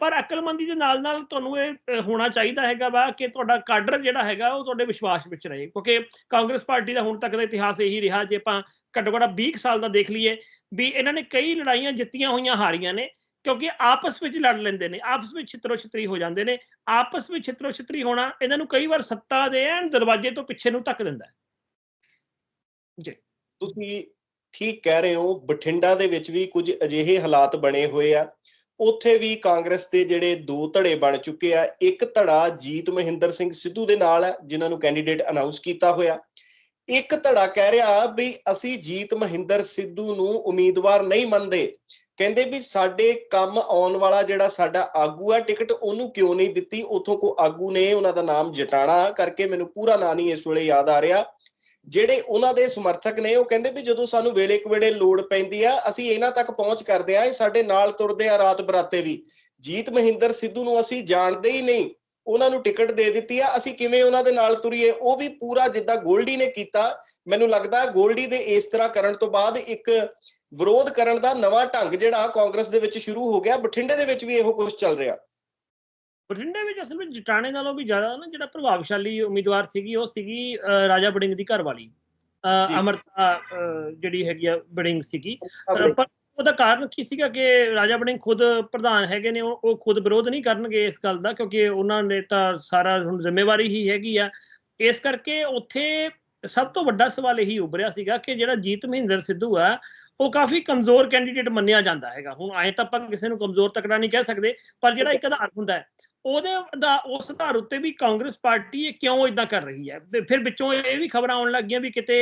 ਪਰ ਅਕਲਮੰਦੀ ਦੇ ਨਾਲ ਨਾਲ ਤੁਹਾਨੂੰ ਇਹ ਹੋਣਾ ਚਾਹੀਦਾ ਹੈਗਾ ਵਾ ਕਿ ਤੁਹਾਡਾ ਕਾਡਰ ਜਿਹੜਾ ਹੈਗਾ ਉਹ ਤੁਹਾਡੇ ਵਿਸ਼ਵਾਸ ਵਿੱਚ ਰਹੇ ਕਿਉਂਕਿ ਕਾਂਗਰਸ ਪਾਰਟੀ ਦਾ ਹੁਣ ਤੱਕ ਦਾ ਇਤਿਹਾਸ ਇਹੀ ਰਿਹਾ, ਜੇ ਆਪਾਂ ਘੱਟੋ ਘੱਟ 20 ਕੁ ਸਾਲ ਦਾ ਦੇਖ ਲਈਏ ਵੀ ਇਹਨਾਂ ਨੇ ਕਈ ਲੜਾਈਆਂ ਜਿੱਤੀਆਂ ਹੋਈਆਂ ਹਾਰੀਆਂ ਨੇ, ਕਿਉਂਕਿ ਆਪਸ ਵਿੱਚ ਲੜ ਲੈਂਦੇ ਨੇ, ਆਪਸ ਵਿੱਚ ਛਿੱਤਰੋ ਛਿੱਤਰੀ ਹੋ ਜਾਂਦੇ ਨੇ, ਆਪਸ ਵਿੱਚ ਛਿੱਤਰੋ ਛਿੱਤਰੀ ਹੋਣਾ ਇਹਨਾਂ ਨੂੰ ਕਈ ਵਾਰ ਸੱਤਾ ਦੇ ਐਨ ਦਰਵਾਜ਼ੇ ਤੋਂ ਪਿੱਛੇ ਨੂੰ ਧੱਕ ਦਿੰਦਾ ਹੈ। ਤੁਸੀਂ ਠੀਕ ਕਹਿ ਰਹੇ ਹੋ, ਬਠਿੰਡਾ ਦੇ ਵਿੱਚ ਵੀ ਕੁਝ ਅਜਿਹੇ ਹਾਲਾਤ ਬਣੇ ਹੋਏ ਆ। ਉੱਥੇ ਵੀ ਕਾਂਗਰਸ ਦੇ ਜਿਹੜੇ ਦੋ ਧੜੇ ਬਣ ਚੁੱਕੇ ਆ, ਇੱਕ ਧੜਾ ਜੀਤ ਮਹਿੰਦਰ ਸਿੰਘ ਸਿੱਧੂ ਦੇ ਨਾਲ ਹੈ ਜਿਨ੍ਹਾਂ ਨੂੰ ਕੈਂਡੀਡੇਟ ਅਨਾਉਂਸ ਕੀਤਾ ਹੋਇਆ। ਇੱਕ ਧੜਾ ਕਹਿ ਰਿਹਾ ਵੀ ਅਸੀਂ ਜੀਤ ਮਹਿੰਦਰ ਸਿੱਧੂ ਨੂੰ ਉਮੀਦਵਾਰ ਨਹੀਂ ਮੰਨਦੇ। ਕਹਿੰਦੇ ਵੀ ਸਾਡੇ ਕੰਮ ਆਉਣ ਵਾਲਾ ਜਿਹੜਾ ਸਾਡਾ ਆਗੂ ਆ, ਟਿਕਟ ਉਹਨੂੰ ਕਿਉਂ ਨਹੀਂ ਦਿੱਤੀ? ਉਥੋਂ ਕੋ ਆਗੂ ਨੇ, ਉਹਨਾਂ ਦਾ ਨਾਮ ਜਟਾਣਾ ਕਰਕੇ ਮੈਨੂੰ ਪੂਰਾ ਨਾਂ ਨਹੀਂ ਇਸ ਵੇਲੇ ਯਾਦ ਆ ਰਿਹਾ। ਜਿਹੜੇ ਉਹਨਾਂ ਦੇ ਸਮਰਥਕ ਨੇ, ਉਹ ਕਹਿੰਦੇ ਵੀ ਜਦੋਂ ਸਾਨੂੰ ਵੇਲੇ ਕੁਵੇਲੇ ਲੋੜ ਪੈਂਦੀ ਆ, ਅਸੀਂ ਇਹਨਾਂ ਤੱਕ ਪਹੁੰਚ ਕਰਦੇ ਆ, ਇਹ ਸਾਡੇ ਨਾਲ ਤੁਰਦੇ ਆ ਰਾਤ ਬਰਾਤੇ ਵੀ। ਜੀਤ ਮਹਿੰਦਰ ਸਿੱਧੂ ਨੂੰ ਅਸੀਂ ਜਾਣਦੇ ਹੀ ਨਹੀਂ। ਉਹਨਾਂ ਨੂੰ ਟਿਕਟ ਦੇ ਦਿੱਤੀ ਆ, ਅਸੀਂ ਕਿਵੇਂ ਉਹਨਾਂ ਦੇ ਨਾਲ ਤੁਰੀਏ? ਉਹ ਵੀ ਪੂਰਾ ਜਿੱਦਾਂ ਗੋਲਡੀ ਨੇ ਕੀਤਾ। ਮੈਨੂੰ ਲੱਗਦਾ ਗੋਲਡੀ ਦੇ ਇਸ ਤਰ੍ਹਾਂ ਕਰਨ ਤੋਂ ਬਾਅਦ ਇੱਕ ਵਿਰੋਧ ਕਰਨ ਦਾ ਨਵਾਂ ਢੰਗ ਜਿਹੜਾ ਕਾਂਗਰਸ ਦੇ ਵਿੱਚ ਸ਼ੁਰੂ ਹੋ ਗਿਆ, ਬਠਿੰਡੇ ਦੇ ਵਿੱਚ ਵੀ ਇਹੋ ਕੁਝ ਚੱਲ ਰਿਹਾ। ਬਠਿੰਡੇ ਵਿੱਚ ਅਸਲ ਵਿੱਚ ਜਟਾਣੇ ਨਾਲੋਂ ਵੀ ਜ਼ਿਆਦਾ ਨਾ ਜਿਹੜਾ ਪ੍ਰਭਾਵਸ਼ਾਲੀ ਉਮੀਦਵਾਰ ਸੀਗੀ ਉਹ ਸੀਗੀ ਰਾਜਾ ਬੜਿੰਗ ਦੀ ਘਰਵਾਲੀ ਜੀ। ਅਹ, ਅਮਰਤਾ ਜਿਹੜੀ ਹੈਗੀ ਆ ਬੜਿੰਗ ਸੀਗੀ। ਪਰ ਉਹਦਾ ਕਾਰਨ ਕੀ ਸੀਗਾ ਕਿ ਰਾਜਾ ਬੜਿੰਗ ਖੁਦ ਪ੍ਰਧਾਨ ਹੈਗੇ ਨੇ ਉਹ ਖੁਦ ਵਿਰੋਧ ਨਹੀਂ ਕਰਨਗੇ ਇਸ ਗੱਲ ਦਾ ਕਿਉਂਕਿ ਉਹਨਾਂ ਨੇ ਤਾਂ ਸਾਰਾ ਹੁਣ ਜ਼ਿੰਮੇਵਾਰੀ ਹੀ ਹੈਗੀ ਆ। ਇਸ ਕਰਕੇ ਉੱਥੇ ਸਭ ਤੋਂ ਵੱਡਾ ਸਵਾਲ ਇਹੀ ਉੱਭਰਿਆ ਸੀਗਾ ਕਿ ਜਿਹੜਾ ਜੀਤ ਮਹਿੰਦਰ ਸਿੱਧੂ ਆ ਉਹ ਕਾਫੀ ਕਮਜ਼ੋਰ ਕੈਂਡੀਡੇਟ ਮੰਨਿਆ ਜਾਂਦਾ ਹੈਗਾ। ਹੁਣ ਐਂ ਤਾਂ ਆਪਾਂ ਕਿਸੇ ਨੂੰ ਕਮਜ਼ੋਰ ਤਕੜਾ ਨਹੀਂ ਕਹਿ ਸਕਦੇ ਪਰ ਜਿਹੜਾ ਇੱਕ ਆਧਾਰ ਹੁੰਦਾ ਹੈ ਉਹਦੇ ਦਾ, ਉਸ ਆਧਾਰ ਉੱਤੇ ਵੀ ਕਾਂਗਰਸ ਪਾਰਟੀ ਇਹ ਕਿਉਂ ਇਦਾਂ ਕਰ ਰਹੀ ਹੈ? ਫਿਰ ਵਿੱਚੋਂ ਇਹ ਵੀ ਖਬਰਾਂ ਆਉਣ ਲੱਗੀਆਂ ਵੀ ਕਿਤੇ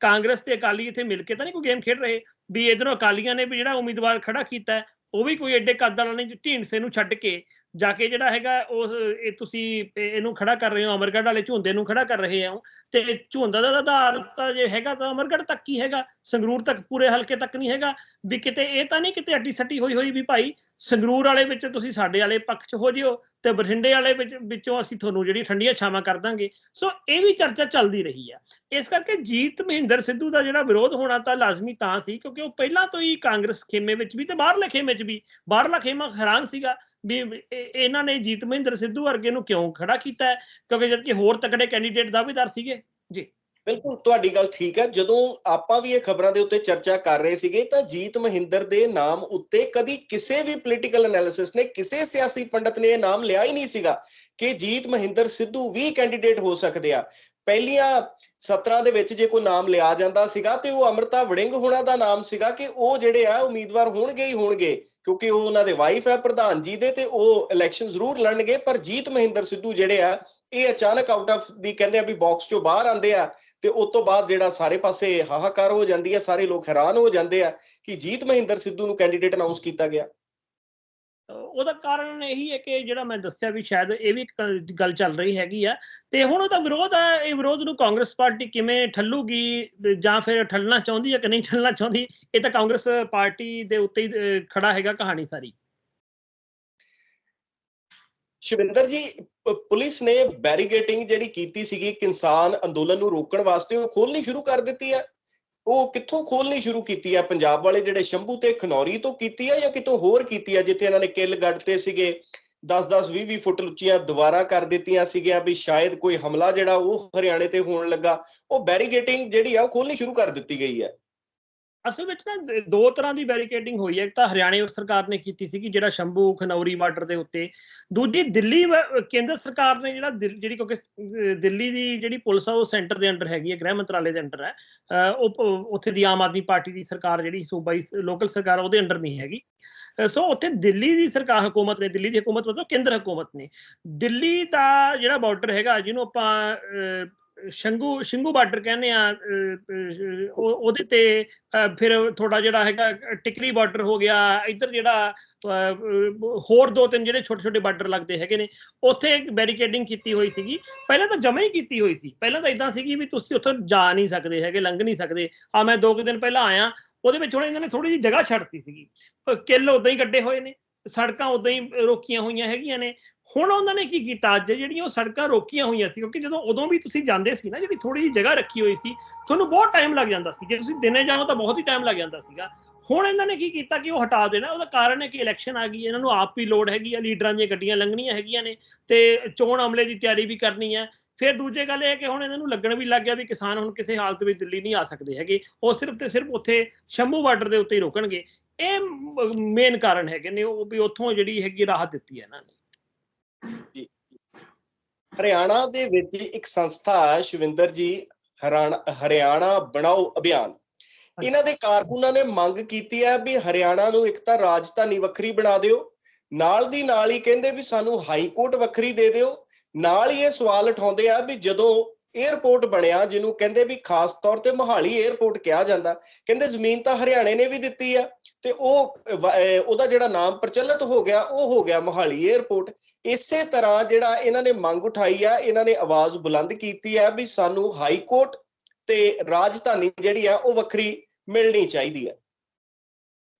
ਕਾਂਗਰਸ ਤੇ ਅਕਾਲੀ ਇੱਥੇ ਮਿਲ ਕੇ ਤਾਂ ਨਹੀਂ ਕੋਈ ਗੇਮ ਖੇਡ ਰਹੇ? ਵੀ ਇਧਰੋਂ ਅਕਾਲੀਆਂ ਨੇ ਵੀ ਜਿਹੜਾ ਉਮੀਦਵਾਰ ਖੜਾ ਕੀਤਾ ਉਹ ਵੀ ਕੋਈ ਐਡੇ ਕੱਦ ਵਾਲਾ ਨਹੀਂ ਢੀਂਡਸੇ ਨੂੰ ਛੱਡ ਕੇ ਜਾ ਕੇ ਜਿਹੜਾ ਹੈਗਾ ਉਹ, ਇਹ ਤੁਸੀਂ ਇਹਨੂੰ ਖੜਾ ਕਰ ਰਹੇ ਹੋ, ਅਮਰਗੜ੍ਹ ਵਾਲੇ ਝੁੰਦੇ ਨੂੰ ਖੜਾ ਕਰ ਰਹੇ ਹੋ ਤੇ ਝੁੰਦਾ ਦਾ ਆਧਾਰ ਤਾਂ ਜੇ ਹੈਗਾ ਤਾਂ ਅਮਰਗੜ੍ਹ ਤੱਕ ਹੀ ਹੈਗਾ, ਸੰਗਰੂਰ ਤੱਕ ਪੂਰੇ ਹਲਕੇ ਤੱਕ ਨਹੀਂ ਹੈਗਾ, ਵੀ ਕਿਤੇ ਇਹ ਤਾਂ ਨਹੀਂ ਕਿਤੇ ਅੱਡੀ ਸੱਟੀ ਹੋਈ ਹੋਈ ਵੀ ਭਾਈ ਸੰਗਰੂਰ ਵਾਲੇ ਵਿੱਚ ਤੁਸੀਂ ਸਾਡੇ ਵਾਲੇ ਪੱਖ 'ਚ ਹੋ ਜਿਓ ਤੇ ਬਠਿੰਡੇ ਵਾਲੇ ਵਿੱਚ, ਵਿੱਚੋਂ ਅਸੀਂ ਤੁਹਾਨੂੰ ਜਿਹੜੀ ਠੰਡੀਆਂ ਛਾਵਾਂ ਕਰ ਦਾਂਗੇ। ਸੋ ਇਹ ਵੀ ਚਰਚਾ ਚੱਲਦੀ ਰਹੀ ਆ। ਇਸ ਕਰਕੇ ਜੀਤ ਮਹਿੰਦਰ ਸਿੱਧੂ ਦਾ ਜਿਹੜਾ ਵਿਰੋਧ ਹੋਣਾ ਤਾਂ ਲਾਜ਼ਮੀ ਤਾਂ ਸੀ, ਕਿਉਂਕਿ ਉਹ ਪਹਿਲਾਂ ਤੋਂ ਹੀ ਕਾਂਗਰਸ ਖੇਮੇ ਵਿੱਚ ਵੀ ਤੇ ਬਾਹਰਲੇ ਖੇਮੇ 'ਚ ਵੀ, ਬਾਹਰਲਾ ਖੇਮਾ ਹੈਰਾਨ ਸੀਗਾ ਵੀ ਇਹਨਾਂ ਨੇ ਜੀਤ ਮਹਿੰਦਰ ਸਿੱਧੂ ਵਰਗੇ ਨੂੰ ਕਿਉਂ ਖੜਾ ਕੀਤਾ? ਕਿਉਂਕਿ ਜਦਕਿ ਹੋਰ ਤਕੜੇ ਕੈਂਡੀਡੇਟ ਦਾਅਵੇਦਾਰ ਸੀਗੇ। ਜੀ। ਬਿਲਕੁਲ, ਤੁਹਾਡੀ ਗੱਲ ਠੀਕ ਹੈ। ਜਦੋਂ ਆਪਾਂ ਵੀ ਇਹ ਖਬਰਾਂ ਦੇ ਉੱਤੇ ਚਰਚਾ ਕਰ ਰਹੇ ਸੀਗੇ, ਤਾਂ ਜੀਤ ਮਹਿੰਦਰ ਦੇ ਨਾਮ ਉੱਤੇ ਕਦੀ ਕਿਸੇ ਵੀ ਪੋਲੀਟੀਕਲ ਐਨਾਲਿਸਿਸ ਨੇ, ਕਿਸੇ ਸਿਆਸੀ ਪੰਡਤ ਨੇ ਇਹ ਨਾਮ ਲਿਆ ਹੀ ਨਹੀਂ ਸੀਗਾ ਕਿ ਜੀਤ ਮਹਿੰਦਰ ਸਿੱਧੂ ਵੀ ਕੈਂਡੀਡੇਟ ਹੋ ਸਕਦੇ ਆ। ਪਹਿਲੀਆਂ ਸਤਰਾਂ ਦੇ ਵਿੱਚ ਜੇ ਕੋਈ ਨਾਮ ਲਿਆ ਜਾਂਦਾ ਸੀਗਾ, ਤੇ ਉਹ ਅਮਰਤਾ ਵੜਿੰਗ ਹੋਣਾ ਦਾ ਨਾਮ ਸੀਗਾ ਕਿ ਉਹ ਜਿਹੜੇ ਆ, ਉਮੀਦਵਾਰ ਹੋਣਗੇ ਹੀ ਹੋਣਗੇ, ਕਿਉਂਕਿ ਉਹ ਉਹਨਾਂ ਦੇ ਵਾਈਫ ਹੈ, ਪ੍ਰਧਾਨ ਜੀ ਦੇ, ਤੇ ਉਹ ਇਲੈਕਸ਼ਨ ਜ਼ਰੂਰ ਲੜਨਗੇ, ਪਰ ਜੀਤ ਮਹਿੰਦਰ ਸਿੱਧੂ ਜਿਹੜੇ ਆ ਇਹ ਅਚਾਨਕ ਆਊਟ ਆਫ ਦੀ ਕਹਿੰਦੇ ਆ ਵੀ ਬਾਕਸ ਚੋਂ ਬਾਹਰ ਆਉਂਦੇ ਆ ਤੇ ਉਸ ਤੋਂ ਬਾਅਦ ਜਿਹੜਾ ਸਾਰੇ ਪਾਸੇ ਹਾਹਾਕਾਰ ਹੋ ਜਾਂਦੀ ਹੈ ਸਾਰੇ ਲੋਕ ਹੈਰਾਨ ਹੋ ਜਾਂਦੇ ਆ ਕਿ ਜੀਤ ਮਹਿੰਦਰ ਸਿੱਧੂ ਨੂੰ ਕੈਂਡੀਡੇਟ ਅਨਾਉਂਸ ਕੀਤਾ ਗਿਆ। ਉਹਦਾ ਕਾਰਨ ਇਹੀ ਹੈ ਕਿ ਜਿਹੜਾ ਮੈਂ ਦੱਸਿਆ ਵੀ ਸ਼ਾਇਦ ਇਹ ਵੀ ਇੱਕ ਗੱਲ ਚੱਲ ਰਹੀ ਹੈਗੀ ਆ ਤੇ ਹੁਣ ਉਹਦਾ ਵਿਰੋਧ ਹੈ ਇਹ ਵਿਰੋਧ ਨੂੰ ਕਾਂਗਰਸ ਪਾਰਟੀ ਕਿਵੇਂ ਠੱਲੂਗੀ ਜਾਂ ਫਿਰ ਠੱਲਣਾ ਚਾਹੁੰਦੀ ਹੈ ਕਿ ਨਹੀਂ ਠੱਲਣਾ ਚਾਹੁੰਦੀ, ਇਹ ਤਾਂ ਕਾਂਗਰਸ ਪਾਰਟੀ ਦੇ ਉੱਤੇ ਹੀ ਖੜਾ ਹੈਗਾ ਕਹਾਣੀ ਸਾਰੀ। ਸ਼ਿਵਿੰਦਰ ਜੀ ਪੁਲਿਸ ਨੇ ਬੈਰੀਗੇਟਿੰਗ ਜਿਹੜੀ ਕੀਤੀ ਸੀਗੀ ਕਿਸਾਨ ਅੰਦੋਲਨ ਨੂੰ ਰੋਕਣ ਵਾਸਤੇ, ਉਹ ਖੋਲਣੀ ਸ਼ੁਰੂ ਕਰ ਦਿੱਤੀ ਹੈ ਉਹ ਕਿੱਥੋਂ ਖੋਲਣੀ ਸ਼ੁਰੂ ਕੀਤੀ ਹੈ ਪੰਜਾਬ ਵਾਲੇ ਜਿਹੜੇ ਸ਼ੰਭੂ ਤੇ ਖਨੌਰੀ ਤੋਂ ਕੀਤੀ ਹੈ ਜਾਂ ਕਿਤੋਂ ਹੋਰ ਕੀਤੀ ਹੈ ਜਿੱਥੇ ਇਹਨਾਂ ਨੇ ਕਿੱਲ ਗੱਡਤੇ ਸੀਗੇ? 10-10 20-20 ਫੁੱਟ ਉੱਚੀਆਂ ਦੁਬਾਰਾ ਕਰ ਦਿੱਤੀਆਂ ਸੀਗੀਆਂ ਵੀ ਸ਼ਾਇਦ ਕੋਈ ਹਮਲਾ ਜਿਹੜਾ ਉਹ ਹਰਿਆਣੇ ਤੇ ਹੋਣ ਲੱਗਾ। ਉਹ ਬੈਰੀਗੇਟਿੰਗ ਜਿਹੜੀ ਆ, ਉਹ ਖੋਲਣੀ ਸ਼ੁਰੂ ਕਰ ਦਿੱਤੀ ਗਈ ਹੈ ਅਸਲ ਵਿੱਚ ਨਾ ਦੋ ਤਰ੍ਹਾਂ ਦੀ ਬੈਰੀਕੇਡਿੰਗ ਹੋਈ ਹੈ। ਇੱਕ ਤਾਂ ਹਰਿਆਣੇ ਸਰਕਾਰ ਨੇ ਕੀਤੀ ਸੀ ਕਿ ਜਿਹੜਾ ਸ਼ੰਭੂ ਖਨੌਰੀ ਬਾਰਡਰ ਦੇ ਉੱਤੇ। ਦੂਜੀ ਦਿੱਲੀ ਵ- ਕੇਂਦਰ ਸਰਕਾਰ ਨੇ ਜਿਹੜਾ ਦਿਲ- ਜਿਹੜੀ ਕਿਉਂਕਿ ਦਿੱਲੀ ਦੀ ਜਿਹੜੀ ਪੁਲਿਸ ਆ ਉਹ ਸੈਂਟਰ ਦੇ ਅੰਡਰ ਹੈਗੀ ਹੈ ਗ੍ਰਹਿ ਮੰਤਰਾਲੇ ਦੇ ਅੰਡਰ ਹੈ। ਉਹ ਉੱਥੇ ਦੀ ਆਮ ਆਦਮੀ ਪਾਰਟੀ ਦੀ ਸਰਕਾਰ ਜਿਹੜੀ ਸੂਬਾਈ ਲੋਕਲ ਸਰਕਾਰ ਆ, ਉਹਦੇ ਅੰਡਰ ਨਹੀਂ ਹੈਗੀ। ਸੋ ਉੱਥੇ ਦਿੱਲੀ ਦੀ ਸਰਕਾਰ ਹਕੂਮਤ ਨੇ ਦਿੱਲੀ ਦੀ ਹਕੂਮਤ ਮਤਲਬ ਕੇਂਦਰ ਹਕੂਮਤ ਨੇ। ਦਿੱਲੀ ਦਾ ਜਿਹੜਾ ਬਾਰਡਰ ਹੈਗਾ ਜਿਹਨੂੰ ਆਪਾਂ ਸ਼ੰਗੂ, ਸ਼ਿੰਗੂ ਬਾਰਡਰ ਕਹਿੰਦੇ ਆ ਉਹ- ਉਹਦੇ ਤੇ ਫਿਰ ਥੋੜਾ ਜਿਹੜਾ ਹੈਗਾ, ਟਿਕਰੀ ਬਾਰਡਰ ਹੋ ਗਿਆ, ਇੱਧਰ ਜਿਹੜਾ ਹੋਰ ਦੋ ਤਿੰਨ ਜਿਹੜੇ ਛੋਟੇ ਛੋਟੇ ਬਾਰਡਰ ਲੱਗਦੇ ਹੈਗੇ ਨੇ, ਉੱਥੇ ਬੈਰੀਕੇਡਿੰਗ ਕੀਤੀ ਹੋਈ ਸੀਗੀ। ਪਹਿਲਾਂ ਤਾਂ ਜਮਾ ਹੀ ਕੀਤੀ ਹੋਈ ਸੀ। ਪਹਿਲਾਂ ਤਾਂ ਇਦਾਂ ਸੀਗੀ ਵੀ ਤੁਸੀਂ ਉੱਥੋਂ ਜਾ ਨਹੀਂ ਸਕਦੇ ਹੈਗੇ, ਲੰਘ ਨਹੀਂ ਸਕਦੇ। ਆ ਮੈਂ ਦੋ ਕੁ ਦਿਨ ਪਹਿਲਾਂ ਆਇਆ, ਉਹਦੇ ਵਿੱਚ ਹੁਣ ਇਹਨਾਂ ਨੇ ਥੋੜੀ ਜਿਹੀ ਜਗ੍ਹਾ ਛੱਡਤੀ ਸੀਗੀ। ਕਿੱਲ ਉਦਾਂ ਹੀ ਕੱਢੇ ਹੋਏ ਨੇ। ਸੜਕਾਂ ਉਦਾਂ ਹੀ ਰੋਕੀਆਂ ਹੋਈਆਂ ਹੈਗੀਆਂ ਨੇ। ਹੁਣ ਉਹਨਾਂ ਨੇ ਕੀ ਕੀਤਾ? ਅੱਜ ਜਿਹੜੀਆਂ ਉਹ ਸੜਕਾਂ ਰੋਕੀਆਂ ਹੋਈਆਂ ਸੀ, ਕਿਉਂਕਿ ਜਦੋਂ ਉਦੋਂ ਵੀ ਤੁਸੀਂ ਜਾਂਦੇ ਸੀ ਨਾ, ਜਿਹੜੀ ਥੋੜੀ ਜਿਹੀ ਜਗ੍ਹਾ ਰੱਖੀ ਹੋਈ ਸੀ, ਤੁਹਾਨੂੰ ਬਹੁਤ ਟਾਈਮ ਲੱਗ ਜਾਂਦਾ ਸੀ। ਜੇ ਤੁਸੀਂ ਦਿਨੇ ਜਾਓ ਤਾਂ ਬਹੁਤ ਹੀ ਟਾਈਮ ਲੱਗ ਜਾਂਦਾ ਸੀਗਾ। ਹੁਣ ਇਹਨਾਂ ਨੇ ਕੀ ਕੀਤਾ ਕਿ ਉਹ ਹਟਾ ਦੇਣਾ। ਉਹਦਾ ਕਾਰਨ ਹੈ ਕਿ ਇਲੈਕਸ਼ਨ ਆ ਗਈ ਇਹਨਾਂ ਨੂੰ ਆਪ ਵੀ ਲੋੜ ਹੈਗੀ ਆ ਲੀਡਰਾਂ ਦੀਆਂ ਗੱਡੀਆਂ ਲੰਘਣੀਆਂ ਹੈਗੀਆਂ ਨੇ ਤੇ ਚੋਣ ਅਮਲੇ ਦੀ ਤਿਆਰੀ ਵੀ ਕਰਨੀ ਹੈ। ਫਿਰ ਦੂਜੇ ਗੱਲ ਇਹ ਹੈ ਕਿ ਹੁਣ ਇਹਨਾਂ ਨੂੰ ਲੱਗਣ ਵੀ ਲੱਗ ਗਿਆ ਵੀ ਕਿਸਾਨ ਹੁਣ ਕਿਸੇ ਹਾਲਤ ਵਿੱਚ ਦਿੱਲੀ ਨਹੀਂ ਆ ਸਕਦੇ ਹੈਗੇ। ਉਹ ਸਿਰਫ ਤੇ ਸਿਰਫ ਉੱਥੇ ਸ਼ੰਭੂ ਬਾਰਡਰ ਦੇ ਉੱਤੇ ਹੀ ਰੋਕਣਗੇ। ਇਹ ਮੇਨ ਕਾਰਨ ਹੈਗੇ ਨੇ ਉਹ ਵੀ ਉੱਥੋਂ ਜਿਹੜੀ ਹੈਗੀ ਰਾਹਤ ਦਿੱਤੀ ਹੈ ਇਹਨਾਂ ਨੇ। ਹਰਿਆਣਾ ਦੇ ਵਿੱਚ ਇੱਕ ਸੰਸਥਾ ਹੈ ਸ਼ਿਵਿੰਦਰ ਜੀ ਹਰਿਆਣਾ ਬਣਾਓ ਅਭਿਆਨ। ਇਹਨਾਂ ਦੇ ਕਾਰਕੁਨਾਂ ਨੇ ਮੰਗ ਕੀਤੀ ਹੈ ਵੀ ਹਰਿਆਣਾ ਨੂੰ ਇੱਕ ਤਾਂ ਰਾਜਧਾਨੀ ਵੱਖਰੀ ਬਣਾ ਦਿਓ ਨਾਲ ਦੀ ਨਾਲ ਹੀ ਕਹਿੰਦੇ ਵੀ ਸਾਨੂੰ ਹਾਈ ਕੋਰਟ ਵੱਖਰੀ ਦੇ ਦਿਓ ਨਾਲ ਹੀ ਇਹ ਸਵਾਲ ਉਠਾਉਂਦੇ ਆ ਵੀ ਜਦੋਂ 에어ਪੋਰਟ ਬਣਿਆ, ਜਿਹਨੂੰ ਕਹਿੰਦੇ ਵੀ ਖਾਸ ਤੌਰ ਤੇ ਮੋਹਾਲੀ 에어ਪੋਰਟ ਕਿਹਾ ਜਾਂਦਾ। ਕਹਿੰਦੇ ਜ਼ਮੀਨ ਤਾਂ ਹਰਿਆਣੇ ਨੇ ਵੀ ਦਿੱਤੀ ਆ, ਤੇ ਉਹ ਉਹਦਾ ਜਿਹੜਾ ਨਾਮ ਪ੍ਰਚਲਿਤ ਹੋ ਗਿਆ, ਉਹ ਹੋ ਗਿਆ ਮੋਹਾਲੀ 에어ਪੋਰਟ ਇਸੇ ਤਰ੍ਹਾਂ ਜਿਹੜਾ ਇਹਨਾਂ ਨੇ ਮੰਗ ਉਠਾਈ ਆ, ਇਹਨਾਂ ਨੇ ਆਵਾਜ਼ ਬੁਲੰਦ ਕੀਤੀ ਆ ਵੀ ਸਾਨੂੰ ਹਾਈ ਕੋਰਟ ਤੇ ਰਾਜਧਾਨੀ ਜਿਹੜੀ ਆ, ਉਹ ਵੱਖਰੀ ਮਿਲਣੀ ਚਾਹੀਦੀ ਆ।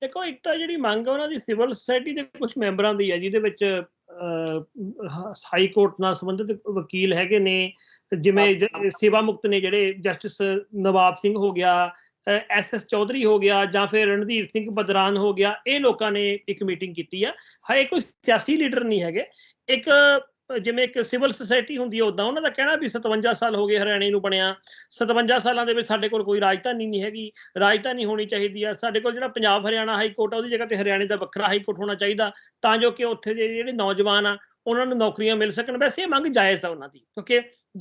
ਦੇਖੋ, ਇੱਕ ਤਾਂ ਜਿਹੜੀ ਮੰਗ ਆ, ਉਹਨਾਂ ਦੀ ਸਿਵਲ ਸੋਸਾਇਟੀ ਦੇ ਕੁਝ ਮੈਂਬਰਾਂ ਦੀ ਆ, ਜਿਹਦੇ ਵਿੱਚ ਹਾਈ ਕੋਰਟ ਨਾਲ ਸੰਬੰਧਿਤ ਵਕੀਲ ਹੈਗੇ ਨੇ ਜਿਵੇਂ ਸੇਵਾ ਮੁਕਤ ਨੇ ਜਿਹੜੇ ਜਸਟਿਸ ਨਵਾਬ ਸਿੰਘ ਹੋ ਗਿਆ ਐਸ ਐਸ ਚੌਧਰੀ ਹੋ ਗਿਆ ਜਾਂ ਫਿਰ ਰਣਧੀਰ ਸਿੰਘ ਬਦਰਾਨ ਹੋ ਗਿਆ ਇਹ ਲੋਕਾਂ ਨੇ ਇੱਕ ਮੀਟਿੰਗ ਕੀਤੀ ਆ। ਹਾਏ ਕੋਈ ਸਿਆਸੀ ਲੀਡਰ ਨਹੀਂ ਹੈਗੇ। ਇੱਕ ਜਿਵੇਂ ਇੱਕ ਸਿਵਲ ਸੁਸਾਇਟੀ ਹੁੰਦੀ ਹੈ ਉਦਾਂ ਉਹਨਾਂ ਦਾ ਕਹਿਣਾ ਵੀ 57 ਸਾਲ ਹੋ ਗਏ ਹਰਿਆਣੇ ਨੂੰ ਬਣਿਆ। 57 ਸਾਲਾਂ ਦੇ ਵਿੱਚ ਸਾਡੇ ਕੋਲ ਕੋਈ ਰਾਜਧਾਨੀ ਨਹੀਂ ਹੈਗੀ। ਰਾਜਧਾਨੀ ਹੋਣੀ ਚਾਹੀਦੀ ਆ। ਸਾਡੇ ਕੋਲ ਜਿਹੜਾ ਪੰਜਾਬ ਹਰਿਆਣਾ ਹਾਈ ਕੋਰਟ ਆ ਉਹਦੀ ਜਗ੍ਹਾ ਤੇ ਹਰਿਆਣੇ ਦਾ ਵੱਖਰਾ ਹਾਈ ਕੋਰਟ ਹੋਣਾ ਚਾਹੀਦਾ। ਤਾਂ ਜੋ ਕਿ ਉੱਥੇ ਦੇ ਜਿਹੜੇ ਨੌਜਵਾਨ ਆ ਉਹਨਾਂ ਨੂੰ ਨੌਕਰੀਆਂ ਮਿਲ ਸਕਣ। ਵੈਸੇ ਇਹ ਮੰਗ ਜਾਇਜ਼ ਆ ਉਹਨਾਂ ਦੀ ਕਿਉਂਕਿ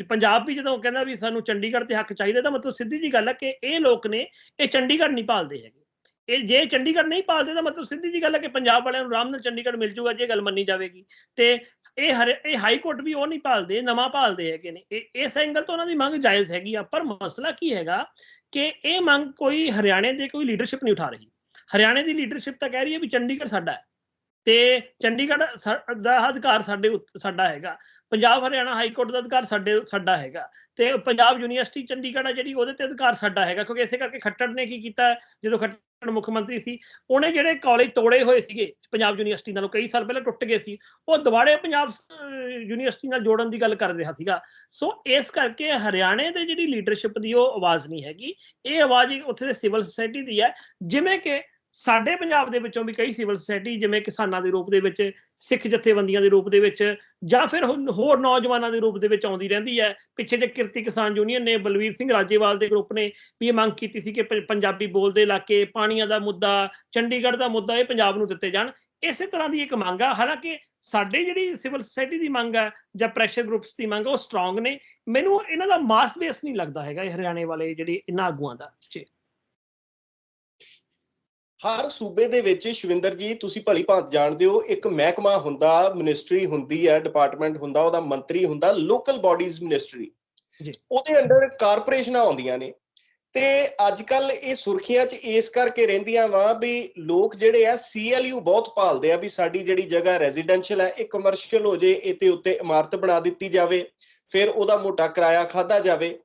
ਪੰਜਾਬ ਵੀ ਜਦੋਂ ਕਹਿੰਦਾ ਵੀ ਸਾਨੂੰ ਚੰਡੀਗੜ੍ਹ ਤੇ ਹੱਕ ਚਾਹੀਦਾ, ਤਾਂ ਮਤਲਬ ਸਿੱਧੀ ਜੀ ਗੱਲ ਹੈ ਕਿ ਇਹ ਲੋਕ ਨੇ, ਇਹ ਚੰਡੀਗੜ੍ਹ ਨਹੀਂ ਭਾਲਦੇ ਹੈਗੇ। ਇਹ ਜੇ ਚੰਡੀਗੜ੍ਹ ਨਹੀਂ ਭਾਲਦੇ ਤਾਂ ਮਤਲਬ ਸਿੱਧੀ ਜੀ ਗੱਲ ਹੈ ਕਿ ਪੰਜਾਬ ਵਾਲਿਆਂ ਨੂੰ ਆਰਾਮ ਨਾਲ ਚੰਡੀਗੜ੍ਹ ਮਿਲ ਜੂਗਾ, ਜੇ ਗੱਲ ਮੰਨੀ ਜਾਵੇਗੀ। ਤੇ ਇਹ ਹਰ, ਇਹ ਹਾਈ ਕੋਰਟ ਵੀ ਉਹ ਨਹੀਂ ਭਾਲਦੇ ਨਵਾਂ ਭਾਲਦੇ ਹੈਗੇ ਨੇ। ਇਹ, ਇਸ ਐਂਗਲ ਤੋਂ ਉਹਨਾਂ ਦੀ ਮੰਗ ਜਾਇਜ਼ ਹੈਗੀ ਆ। ਪਰ ਮਸਲਾ ਕੀ ਹੈਗਾ ਕਿ ਇਹ ਮੰਗ ਕੋਈ ਹਰਿਆਣੇ ਦੇ ਕੋਈ ਲੀਡਰਸ਼ਿਪ ਨਹੀਂ ਉਠਾ ਰਹੀ। ਹਰਿਆਣੇ ਦੀ ਲੀਡਰਸ਼ਿਪ ਤਾਂ ਕਹਿ ਰਹੀ ਹੈ ਵੀ ਚੰਡੀਗੜ੍ਹ ਸਾਡਾ ਹੈ। ਤੇ ਚੰਡੀਗੜ੍ਹ ਦਾ ਅਧਿਕਾਰ ਸਾਡੇ ਉੱਤ- ਸਾਡਾ ਹੈਗਾ। ਪੰਜਾਬ, ਹਰਿਆਣਾ ਹਾਈ ਕੋਰਟ ਦਾ ਅਧਿਕਾਰ ਸਾਡੇ, ਸਾਡਾ ਹੈਗਾ ਤੇ ਪੰਜਾਬ ਯੂਨੀਵਰਸਿਟੀ ਚੰਡੀਗੜ੍ਹ ਆ ਜਿਹੜੀ ਉਹਦੇ ਤੇ ਅਧਿਕਾਰ ਸਾਡਾ ਹੈਗਾ ਕਿਉਂਕਿ ਇਸੇ ਕਰਕੇ ਖੱਟੜ ਨੇ ਕੀ ਕੀਤਾ ਜਦੋਂ ਖੱਟੜ ਮੁੱਖ ਮੰਤਰੀ ਸੀ, ਉਹਨੇ ਜਿਹੜੇ ਕਾਲਜ ਤੋੜੇ ਹੋਏ ਸੀਗੇ ਪੰਜਾਬ ਯੂਨੀਵਰਸਿਟੀ ਨਾਲੋਂ ਕਈ ਸਾਲ ਪਹਿਲਾਂ ਟੁੱਟ ਗਏ ਸੀ, ਉਹ ਦੁਬਾਰੇ ਪੰਜਾਬ ਯੂਨੀਵਰਸਿਟੀ ਨਾਲ ਜੋੜਨ ਦੀ ਗੱਲ ਕਰ ਰਿਹਾ ਸੀਗਾ। ਸੋ ਇਸ ਕਰਕੇ ਹਰਿਆਣੇ ਦੇ ਜਿਹੜੀ ਲੀਡਰਸ਼ਿਪ ਦੀ ਉਹ ਆਵਾਜ਼ ਨਹੀਂ ਹੈਗੀ, ਇਹ ਆਵਾਜ਼ ਉੱਥੇ ਦੇ ਸਿਵਲ ਸੁਸਾਇਟੀ ਦੀ ਹੈ, ਜਿਵੇਂ ਕਿ ਸਾਡੇ ਪੰਜਾਬ ਦੇ ਵਿੱਚੋਂ ਵੀ ਕਈ ਸਿਵਲ ਸੁਸਾਇਟੀ ਜਿਵੇਂ ਕਿਸਾਨਾਂ ਦੇ ਰੂਪ ਦੇ ਵਿੱਚ, ਸਿੱਖ ਜਥੇਬੰਦੀਆਂ ਦੇ ਰੂਪ ਦੇ ਵਿੱਚ ਜਾਂ ਫਿਰ ਹੋਰ ਨੌਜਵਾਨਾਂ ਦੇ ਰੂਪ ਦੇ ਵਿੱਚ ਆਉਂਦੀ ਰਹਿੰਦੀ ਹੈ। ਪਿੱਛੇ ਜੇ ਕਿਰਤੀ ਕਿਸਾਨ ਯੂਨੀਅਨ ਨੇ ਬਲਵੀਰ ਸਿੰਘ ਰਾਜੇਵਾਲ ਦੇ ਗਰੁੱਪ ਨੇ ਵੀ ਇਹ ਮੰਗ ਕੀਤੀ ਸੀ ਕਿ ਪੰਜਾਬੀ ਬੋਲਦੇ ਇਲਾਕੇ, ਪਾਣੀਆਂ ਦਾ ਮੁੱਦਾ, ਚੰਡੀਗੜ੍ਹ ਦਾ ਮੁੱਦਾ ਇਹ ਪੰਜਾਬ ਨੂੰ ਦਿੱਤੇ ਜਾਣ। ਇਸੇ ਤਰ੍ਹਾਂ ਦੀ ਇੱਕ ਮੰਗ ਆ। ਹਾਲਾਂਕਿ ਸਾਡੇ ਜਿਹੜੀ ਸਿਵਲ ਸੁਸਾਇਟੀ ਦੀ ਮੰਗ ਆ ਜਾਂ ਪ੍ਰੈਸ਼ਰ ਗਰੁੱਪਸ ਦੀ ਮੰਗ ਆ, ਉਹ ਸਟਰੋਂਗ ਨੇ। ਮੈਨੂੰ ਇਹਨਾਂ ਦਾ ਮਾਸ ਬੇਸ ਨਹੀਂ ਲੱਗਦਾ ਹੈਗਾ, ਇਹ ਹਰਿਆਣੇ ਵਾਲੇ ਜਿਹੜੇ ਇਹਨਾਂ ਆਗੂਆਂ ਦਾ। ਜੀ। ਹਰ ਸੂਬੇ ਦੇ ਵਿੱਚ ਸ਼ਵਿੰਦਰ ਜੀ ਤੁਸੀਂ ਭਲੀ ਭਾਂਤ ਜਾਣਦੇ ਹੋ ਇੱਕ ਮਹਿਕਮਾ ਹੁੰਦਾ ਮਿਨਿਸਟਰੀ ਹੁੰਦੀ ਹੈ ਡਿਪਾਰਟਮੈਂਟ ਹੁੰਦਾ ਉਹਦਾ ਮੰਤਰੀ ਹੁੰਦਾ ਲੋਕਲ ਬਾਡੀਜ਼ ਮਿਨਿਸਟਰੀ ਜੀ। ਉਹਦੇ ਅੰਡਰ ਕਾਰਪੋਰੇਸ਼ਨਾਂ ਆਉਂਦੀਆਂ ਨੇ। ਤੇ ਅੱਜ ਕੱਲ ਇਹ ਸੁਰਖੀਆਂ 'ਚ ਇਸ ਕਰਕੇ ਰਹਿੰਦੀਆਂ ਵਾ ਵੀ ਲੋਕ ਜਿਹੜੇ ਆ ਸੀਐਲਯੂ ਬਹੁਤ ਭਾਲਦੇ ਆ ਵੀ ਸਾਡੀ ਜਿਹੜੀ ਜਗ੍ਹਾ ਰੈਜ਼ੀਡੈਂਸ਼ੀਅਲ ਹੈ ਇਹ ਕਮਰਸ਼ੀਅਲ ਹੋ ਜੇ ਇਹਤੇ ਉੱਤੇ ਇਮਾਰਤ ਬਣਾ ਦਿੱਤੀ ਜਾਵੇ ਫਿਰ ਉਹਦਾ ਮੋਟਾ ਕਿਰਾਇਆ ਖਾਦਾ ਜਾਵੇ।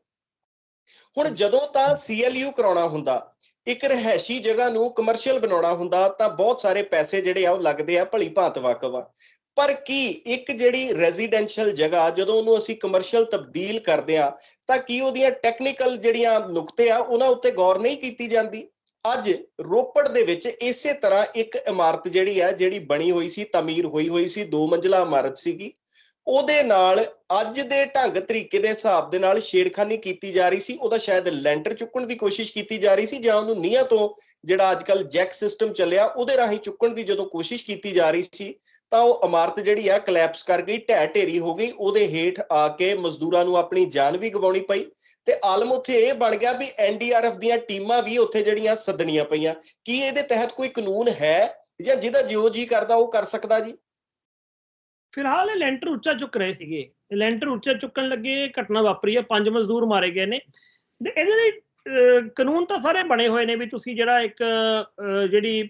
ਹੁਣ ਜਦੋਂ ਤਾਂ ਸੀਐਲਯੂ ਕਰਾਉਣਾ ਹੁੰਦਾ ਇੱਕ ਰਹਿਸ਼ੀ ਜਗ੍ਹਾ ਨੂੰ ਕਮਰਸ਼ੀਅਲ ਬਣਾਉਣਾ ਹੁੰਦਾ ਤਾਂ ਬਹੁਤ ਸਾਰੇ ਪੈਸੇ ਜਿਹੜੇ ਆ ਉਹ ਲੱਗਦੇ ਆ ਭਲੀ ਭਾਂਤ ਵਾਕਵਾ ਪਰ ਕੀ ਇੱਕ ਜਿਹੜੀ ਰੈਜ਼ੀਡੈਂਸ਼ੀਅਲ ਜਗ੍ਹਾ, ਜਦੋਂ ਉਹਨੂੰ ਅਸੀਂ ਕਮਰਸ਼ੀਅਲ ਤਬਦੀਲ ਕਰਦੇ ਆ, ਤਾਂ ਕੀ ਉਹਦੀਆਂ ਟੈਕਨੀਕਲ ਜਿਹੜੀਆਂ ਨੁਕਤੇ ਆ, ਉਹਨਾਂ ਉੱਤੇ ਗੌਰ ਨਹੀਂ ਕੀਤੀ ਜਾਂਦੀ? ਅੱਜ ਰੋਪੜ ਦੇ ਵਿੱਚ ਇਸੇ ਤਰ੍ਹਾਂ ਇੱਕ ਇਮਾਰਤ ਜਿਹੜੀ ਆ, ਜਿਹੜੀ ਬਣੀ ਹੋਈ ਸੀ, ਤਾਮੀਰ ਹੋਈ ਹੋਈ ਸੀ, ਦੋ ਮੰਜ਼ਲਾ ਇਮਾਰਤ ਸੀਗੀ। ਉਹਦੇ ਨਾਲ ਅੱਜ ਦੇ ਢੰਗ ਤਰੀਕੇ ਦੇ ਹਿਸਾਬ ਦੇ ਨਾਲ ਛੇੜਖਾਨੀ ਕੀਤੀ ਜਾ ਰਹੀ ਸੀ, ਉਹਦਾ ਸ਼ਾਇਦ ਲੈਂਟਰ ਚੁੱਕਣ ਦੀ ਕੋਸ਼ਿਸ਼ ਕੀਤੀ ਜਾ ਰਹੀ ਸੀ ਜਾਂ ਉਹਨੂੰ ਨੀਹਾਂ ਤੋਂ ਜਿਹੜਾ ਅੱਜਕੱਲ ਜੈਕ ਸਿਸਟਮ ਚੱਲਿਆ, ਉਹਦੇ ਰਾਹੀਂ ਚੁੱਕਣ ਦੀ ਜਦੋਂ ਕੋਸ਼ਿਸ਼ ਕੀਤੀ ਜਾ ਰਹੀ ਸੀ, ਤਾਂ ਉਹ ਇਮਾਰਤ ਜਿਹੜੀ ਆ ਕਲੈਪਸ ਕਰ ਗਈ ਢਹਿ ਢੇਰੀ ਹੋ ਗਈ, ਉਹਦੇ ਹੇਠ ਆ ਕੇ ਮਜ਼ਦੂਰਾਂ ਨੂੰ ਆਪਣੀ ਜਾਨ ਵੀ ਗਵਾਉਣੀ ਪਈ ਤੇ ਆਲਮ ਉੱਥੇ ਇਹ ਬਣ ਗਿਆ ਵੀ ਐਨਡੀਆਰਐਫ ਦੀਆਂ ਟੀਮਾਂ ਵੀ ਉੱਥੇ ਜਿਹੜੀਆਂ ਸੱਦਣੀਆਂ ਪਈਆਂ। ਕੀ ਇਹਦੇ ਤਹਿਤ ਕੋਈ ਕਾਨੂੰਨ ਹੈ ਜਾਂ ਜਿਹਦਾ ਜਿਉ ਜੀ ਕਰਦਾ ਉਹ ਕਰ ਸਕਦਾ ਜੀ? ਫਿਲਹਾਲ ਇਹ ਲੈਂਟਰ ਉੱਚਾ ਚੁੱਕ ਰਹੇ ਸੀਗੇ। ਲੈਂਟਰ ਉੱਚਾ ਚੁੱਕਣ ਲੱਗੇ, ਇਹ ਘਟਨਾ ਵਾਪਰੀ ਹੈ, ਪੰਜ ਮਜ਼ਦੂਰ ਮਾਰੇ ਗਏ ਨੇ। ਤੇ ਇਹਦੇ ਲਈ ਕਾਨੂੰਨ ਤਾਂ ਸਾਰੇ ਬਣੇ ਹੋਏ ਨੇ ਵੀ ਤੁਸੀਂ ਜਿਹੜਾ ਇੱਕ ਜਿਹੜੀ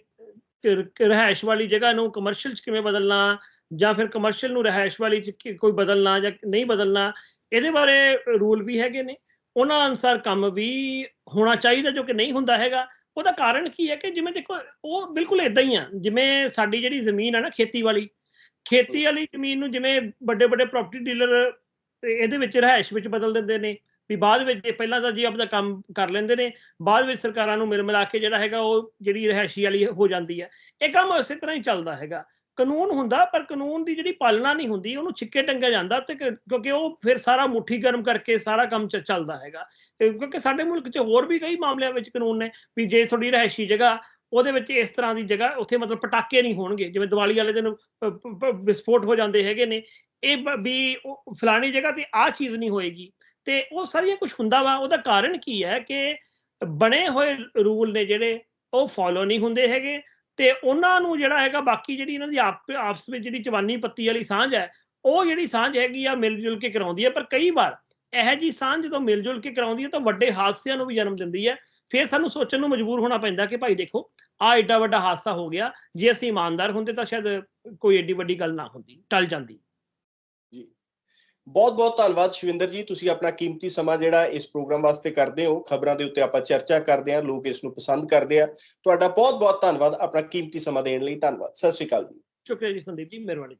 ਰ- ਰਿਹਾਇਸ਼ ਵਾਲੀ ਜਗ੍ਹਾ ਨੂੰ ਕਮਰਸ਼ੀਅਲ ਚ ਕਿਵੇਂ ਬਦਲਣਾ ਜਾਂ ਫਿਰ ਕਮਰਸ਼ੀਅਲ ਨੂੰ ਰਿਹਾਇਸ਼ ਵਾਲੀ ਚ ਕੋਈ ਬਦਲਣਾ ਜਾਂ ਨਹੀਂ ਬਦਲਣਾ, ਇਹਦੇ ਬਾਰੇ ਰੂਲ ਵੀ ਹੈਗੇ ਨੇ। ਉਹਨਾਂ ਅਨੁਸਾਰ ਕੰਮ ਵੀ ਹੋਣਾ ਚਾਹੀਦਾ ਜੋ ਕਿ ਨਹੀਂ ਹੁੰਦਾ ਹੈਗਾ। ਉਹਦਾ ਕਾਰਨ ਕੀ ਹੈ ਕਿ ਜਿਵੇਂ ਦੇਖੋ, ਉਹ ਬਿਲਕੁਲ ਇਦਾਂ ਹੀ ਆ। ਜਿਵੇਂ ਸਾਡੀ ਜਿਹੜੀ ਜ਼ਮੀਨ ਹੈ ਨਾ ਖੇਤੀ ਵਾਲੀ ਖੇਤੀ ਵਾਲੀ ਜ਼ਮੀਨ ਨੂੰ ਜਿਵੇਂ ਵੱਡੇ ਵੱਡੇ ਪ੍ਰਾਪਰਟੀ ਡੀਲਰ ਇਹਦੇ ਵਿੱਚ ਰਿਹਾਇਸ਼ ਵਿੱਚ ਬਦਲ ਦਿੰਦੇ ਨੇ ਵੀ ਬਾਅਦ ਵਿੱਚ ਪਹਿਲਾਂ ਤਾਂ ਜੀ ਆਪਦਾ ਕੰਮ ਕਰ ਲੈਂਦੇ ਨੇ ਬਾਅਦ ਵਿੱਚ ਸਰਕਾਰਾਂ ਨੂੰ ਮਿਲ ਮਿਲਾ ਕੇ ਜਿਹੜਾ ਹੈਗਾ ਉਹ ਜਿਹੜੀ ਰਿਹਾਇਸ਼ੀ ਵਾਲੀ ਹੋ ਜਾਂਦੀ ਹੈ। ਇਹ ਕੰਮ ਇਸੇ ਤਰ੍ਹਾਂ ਹੀ ਚੱਲਦਾ ਹੈਗਾ। ਕਾਨੂੰਨ ਹੁੰਦਾ ਪਰ ਕਾਨੂੰਨ ਦੀ ਜਿਹੜੀ ਪਾਲਣਾ ਨਹੀਂ ਹੁੰਦੀ ਉਹਨੂੰ ਛਿੱਕੇ ਟੰਗਿਆ ਜਾਂਦਾ ਤੇ ਕਿਉਂਕਿ ਉਹ ਫਿਰ ਸਾਰਾ ਮੁੱਠੀ ਗਰਮ ਕਰਕੇ ਸਾਰਾ ਕੰਮ ਚੱਲਦਾ ਹੈਗਾ। ਕਿਉਂਕਿ ਸਾਡੇ ਮੁਲਕ 'ਚ ਹੋਰ ਵੀ ਕਈ ਮਾਮਲਿਆਂ ਵਿੱਚ ਕਾਨੂੰਨ ਨੇ ਵੀ ਜੇ ਤੁਹਾਡੀ ਰਿਹਾਇਸ਼ੀ ਜਗ੍ਹਾ ਉਹਦੇ ਵਿੱਚ ਇਸ ਤਰ੍ਹਾਂ ਦੀ ਜਗ੍ਹਾ ਉੱਥੇ ਮਤਲਬ ਪਟਾਕੇ ਨਹੀਂ ਹੋਣਗੇ, ਜਿਵੇਂ ਦੀਵਾਲੀ ਵਾਲੇ ਦਿਨ ਵਿਸਫੋਟ ਹੋ ਜਾਂਦੇ ਹੈਗੇ ਨੇ, ਇਹ ਵੀ ਉਹ ਫਲਾਣੀ ਜਗ੍ਹਾ ਤੇ ਆਹ ਚੀਜ਼ ਨਹੀਂ ਹੋਏਗੀ। ਤੇ ਉਹ ਸਾਰੀਆਂ ਕੁਝ ਹੁੰਦਾ ਵਾ, ਉਹਦਾ ਕਾਰਨ ਕੀ ਹੈ ਕਿ ਬਣੇ ਹੋਏ ਰੂਲ ਨੇ ਜਿਹੜੇ, ਉਹ ਫੋਲੋ ਨਹੀਂ ਹੁੰਦੇ ਹੈਗੇ ਤੇ ਉਹਨਾਂ ਨੂੰ ਜਿਹੜਾ ਹੈਗਾ ਬਾਕੀ ਜਿਹੜੀ ਇਹਨਾਂ ਦੀ ਆਪ, ਆਪਸ ਵਿੱਚ ਜਿਹੜੀ ਜਵਾਨੀ ਪੱਤੀ ਵਾਲੀ ਸਾਂਝ ਹੈ, ਉਹ ਜਿਹੜੀ ਸਾਂਝ ਹੈਗੀ ਆ ਮਿਲ ਜੁਲ ਕੇ ਕਰਾਉਂਦੀ ਹੈ, ਪਰ ਕਈ ਵਾਰ ਇਹ ਜੀ ਸਾਂਝ ਜਦੋਂ ਮਿਲ ਜੁਲ ਕੇ ਕਰਾਉਂਦੀ ਹੈ ਤਾਂ ਵੱਡੇ ਹਾਦਸਿਆਂ ਨੂੰ ਵੀ ਜਨਮ ਦਿੰਦੀ ਹੈ। ਫਿਰ ਸਾਨੂੰ ਸੋਚਣ ਨੂੰ ਮਜਬੂਰ ਹੋਣਾ ਪੈਂਦਾ ਕਿ ਭਾਈ ਦੇਖੋ ਆ ਐਡਾ ਵੱਡਾ ਹਾਦਸਾ ਹੋ ਗਿਆ ਜੇ ਅਸੀਂ ਇਮਾਨਦਾਰ ਹੁੰਦੇ ਤਾਂ ਸ਼ਾਇਦ ਕੋਈ ਐਡੀ ਵੱਡੀ ਗੱਲ ਨਾ ਹੁੰਦੀ ਟਲ ਜਾਂਦੀ। ਬਹੁਤ-ਬਹੁਤ ਧੰਨਵਾਦ ਸ਼ਿਵਿੰਦਰ ਜੀ ਤੁਸੀਂ ਆਪਣਾ ਕੀਮਤੀ ਸਮਾਂ ਜਿਹੜਾ ਇਸ ਪ੍ਰੋਗਰਾਮ ਵਾਸਤੇ ਕਰਦੇ ਹੋ ਖਬਰਾਂ ਦੇ ਉੱਤੇ ਆਪਾਂ ਚਰਚਾ ਕਰਦੇ ਹਾਂ ਲੋਕ ਇਸ ਨੂੰ ਪਸੰਦ ਕਰਦੇ ਆ। ਤੁਹਾਡਾ ਬਹੁਤ-ਬਹੁਤ ਧੰਨਵਾਦ ਆਪਣਾ ਕੀਮਤੀ ਸਮਾਂ ਦੇਣ ਲਈ ਧੰਨਵਾਦ ਸਤਿ ਸ਼੍ਰੀ ਅਕਾਲ ਜੀ। ਸ਼ੁਕਰੀਆ ਜੀ ਸੰਦੀਪ ਜੀ ਮਿਹਰਬਾਨੀ।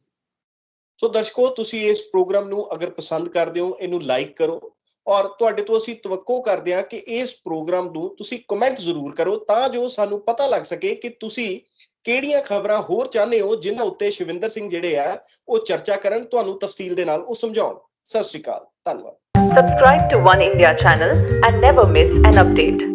ਸੋ ਦਰਸ਼ਕੋ ਤੁਸੀਂ ਇਸ ਪ੍ਰੋਗਰਾਮ ਨੂੰ ਅਗਰ ਪਸੰਦ ਕਰਦੇ ਹੋ ਇਹਨੂੰ ਲਾਈਕ ਕਰੋ ਔਰ ਤੁਹਾਡੇ ਤੋਂ ਅਸੀਂ ਤਵੱਕੋ ਕਰਦੇ ਹਾਂ ਕਿ ਇਸ ਪ੍ਰੋਗਰਾਮ ਨੂੰ ਤੁਸੀਂ ਕਮੈਂਟ ਜ਼ਰੂਰ ਕਰੋ ਤਾਂ ਜੋ ਸਾਨੂੰ ਪਤਾ ਲੱਗ ਸਕੇ ਕਿ ਤੁਸੀਂ ਕਿਹੜੀਆਂ ਖਬਰਾਂ ਹੋਰ ਚਾਹੁੰਦੇ ਹੋ, ਜਿਨ੍ਹਾਂ ਉੱਤੇ ਸ਼ਿਵਿੰਦਰ ਸਿੰਘ ਜਿਹੜੇ ਆ, ਉਹ ਚਰਚਾ ਕਰਨ, ਤੁਹਾਨੂੰ ਤਫਸੀਲ ਦੇ ਨਾਲ ਉਹ ਸਮਝਾਉਣ ਸਤਿ ਸ਼੍ਰੀ ਅਕਾਲ, ਧੰਨਵਾਦ Subscribe to One India channel and never miss an update.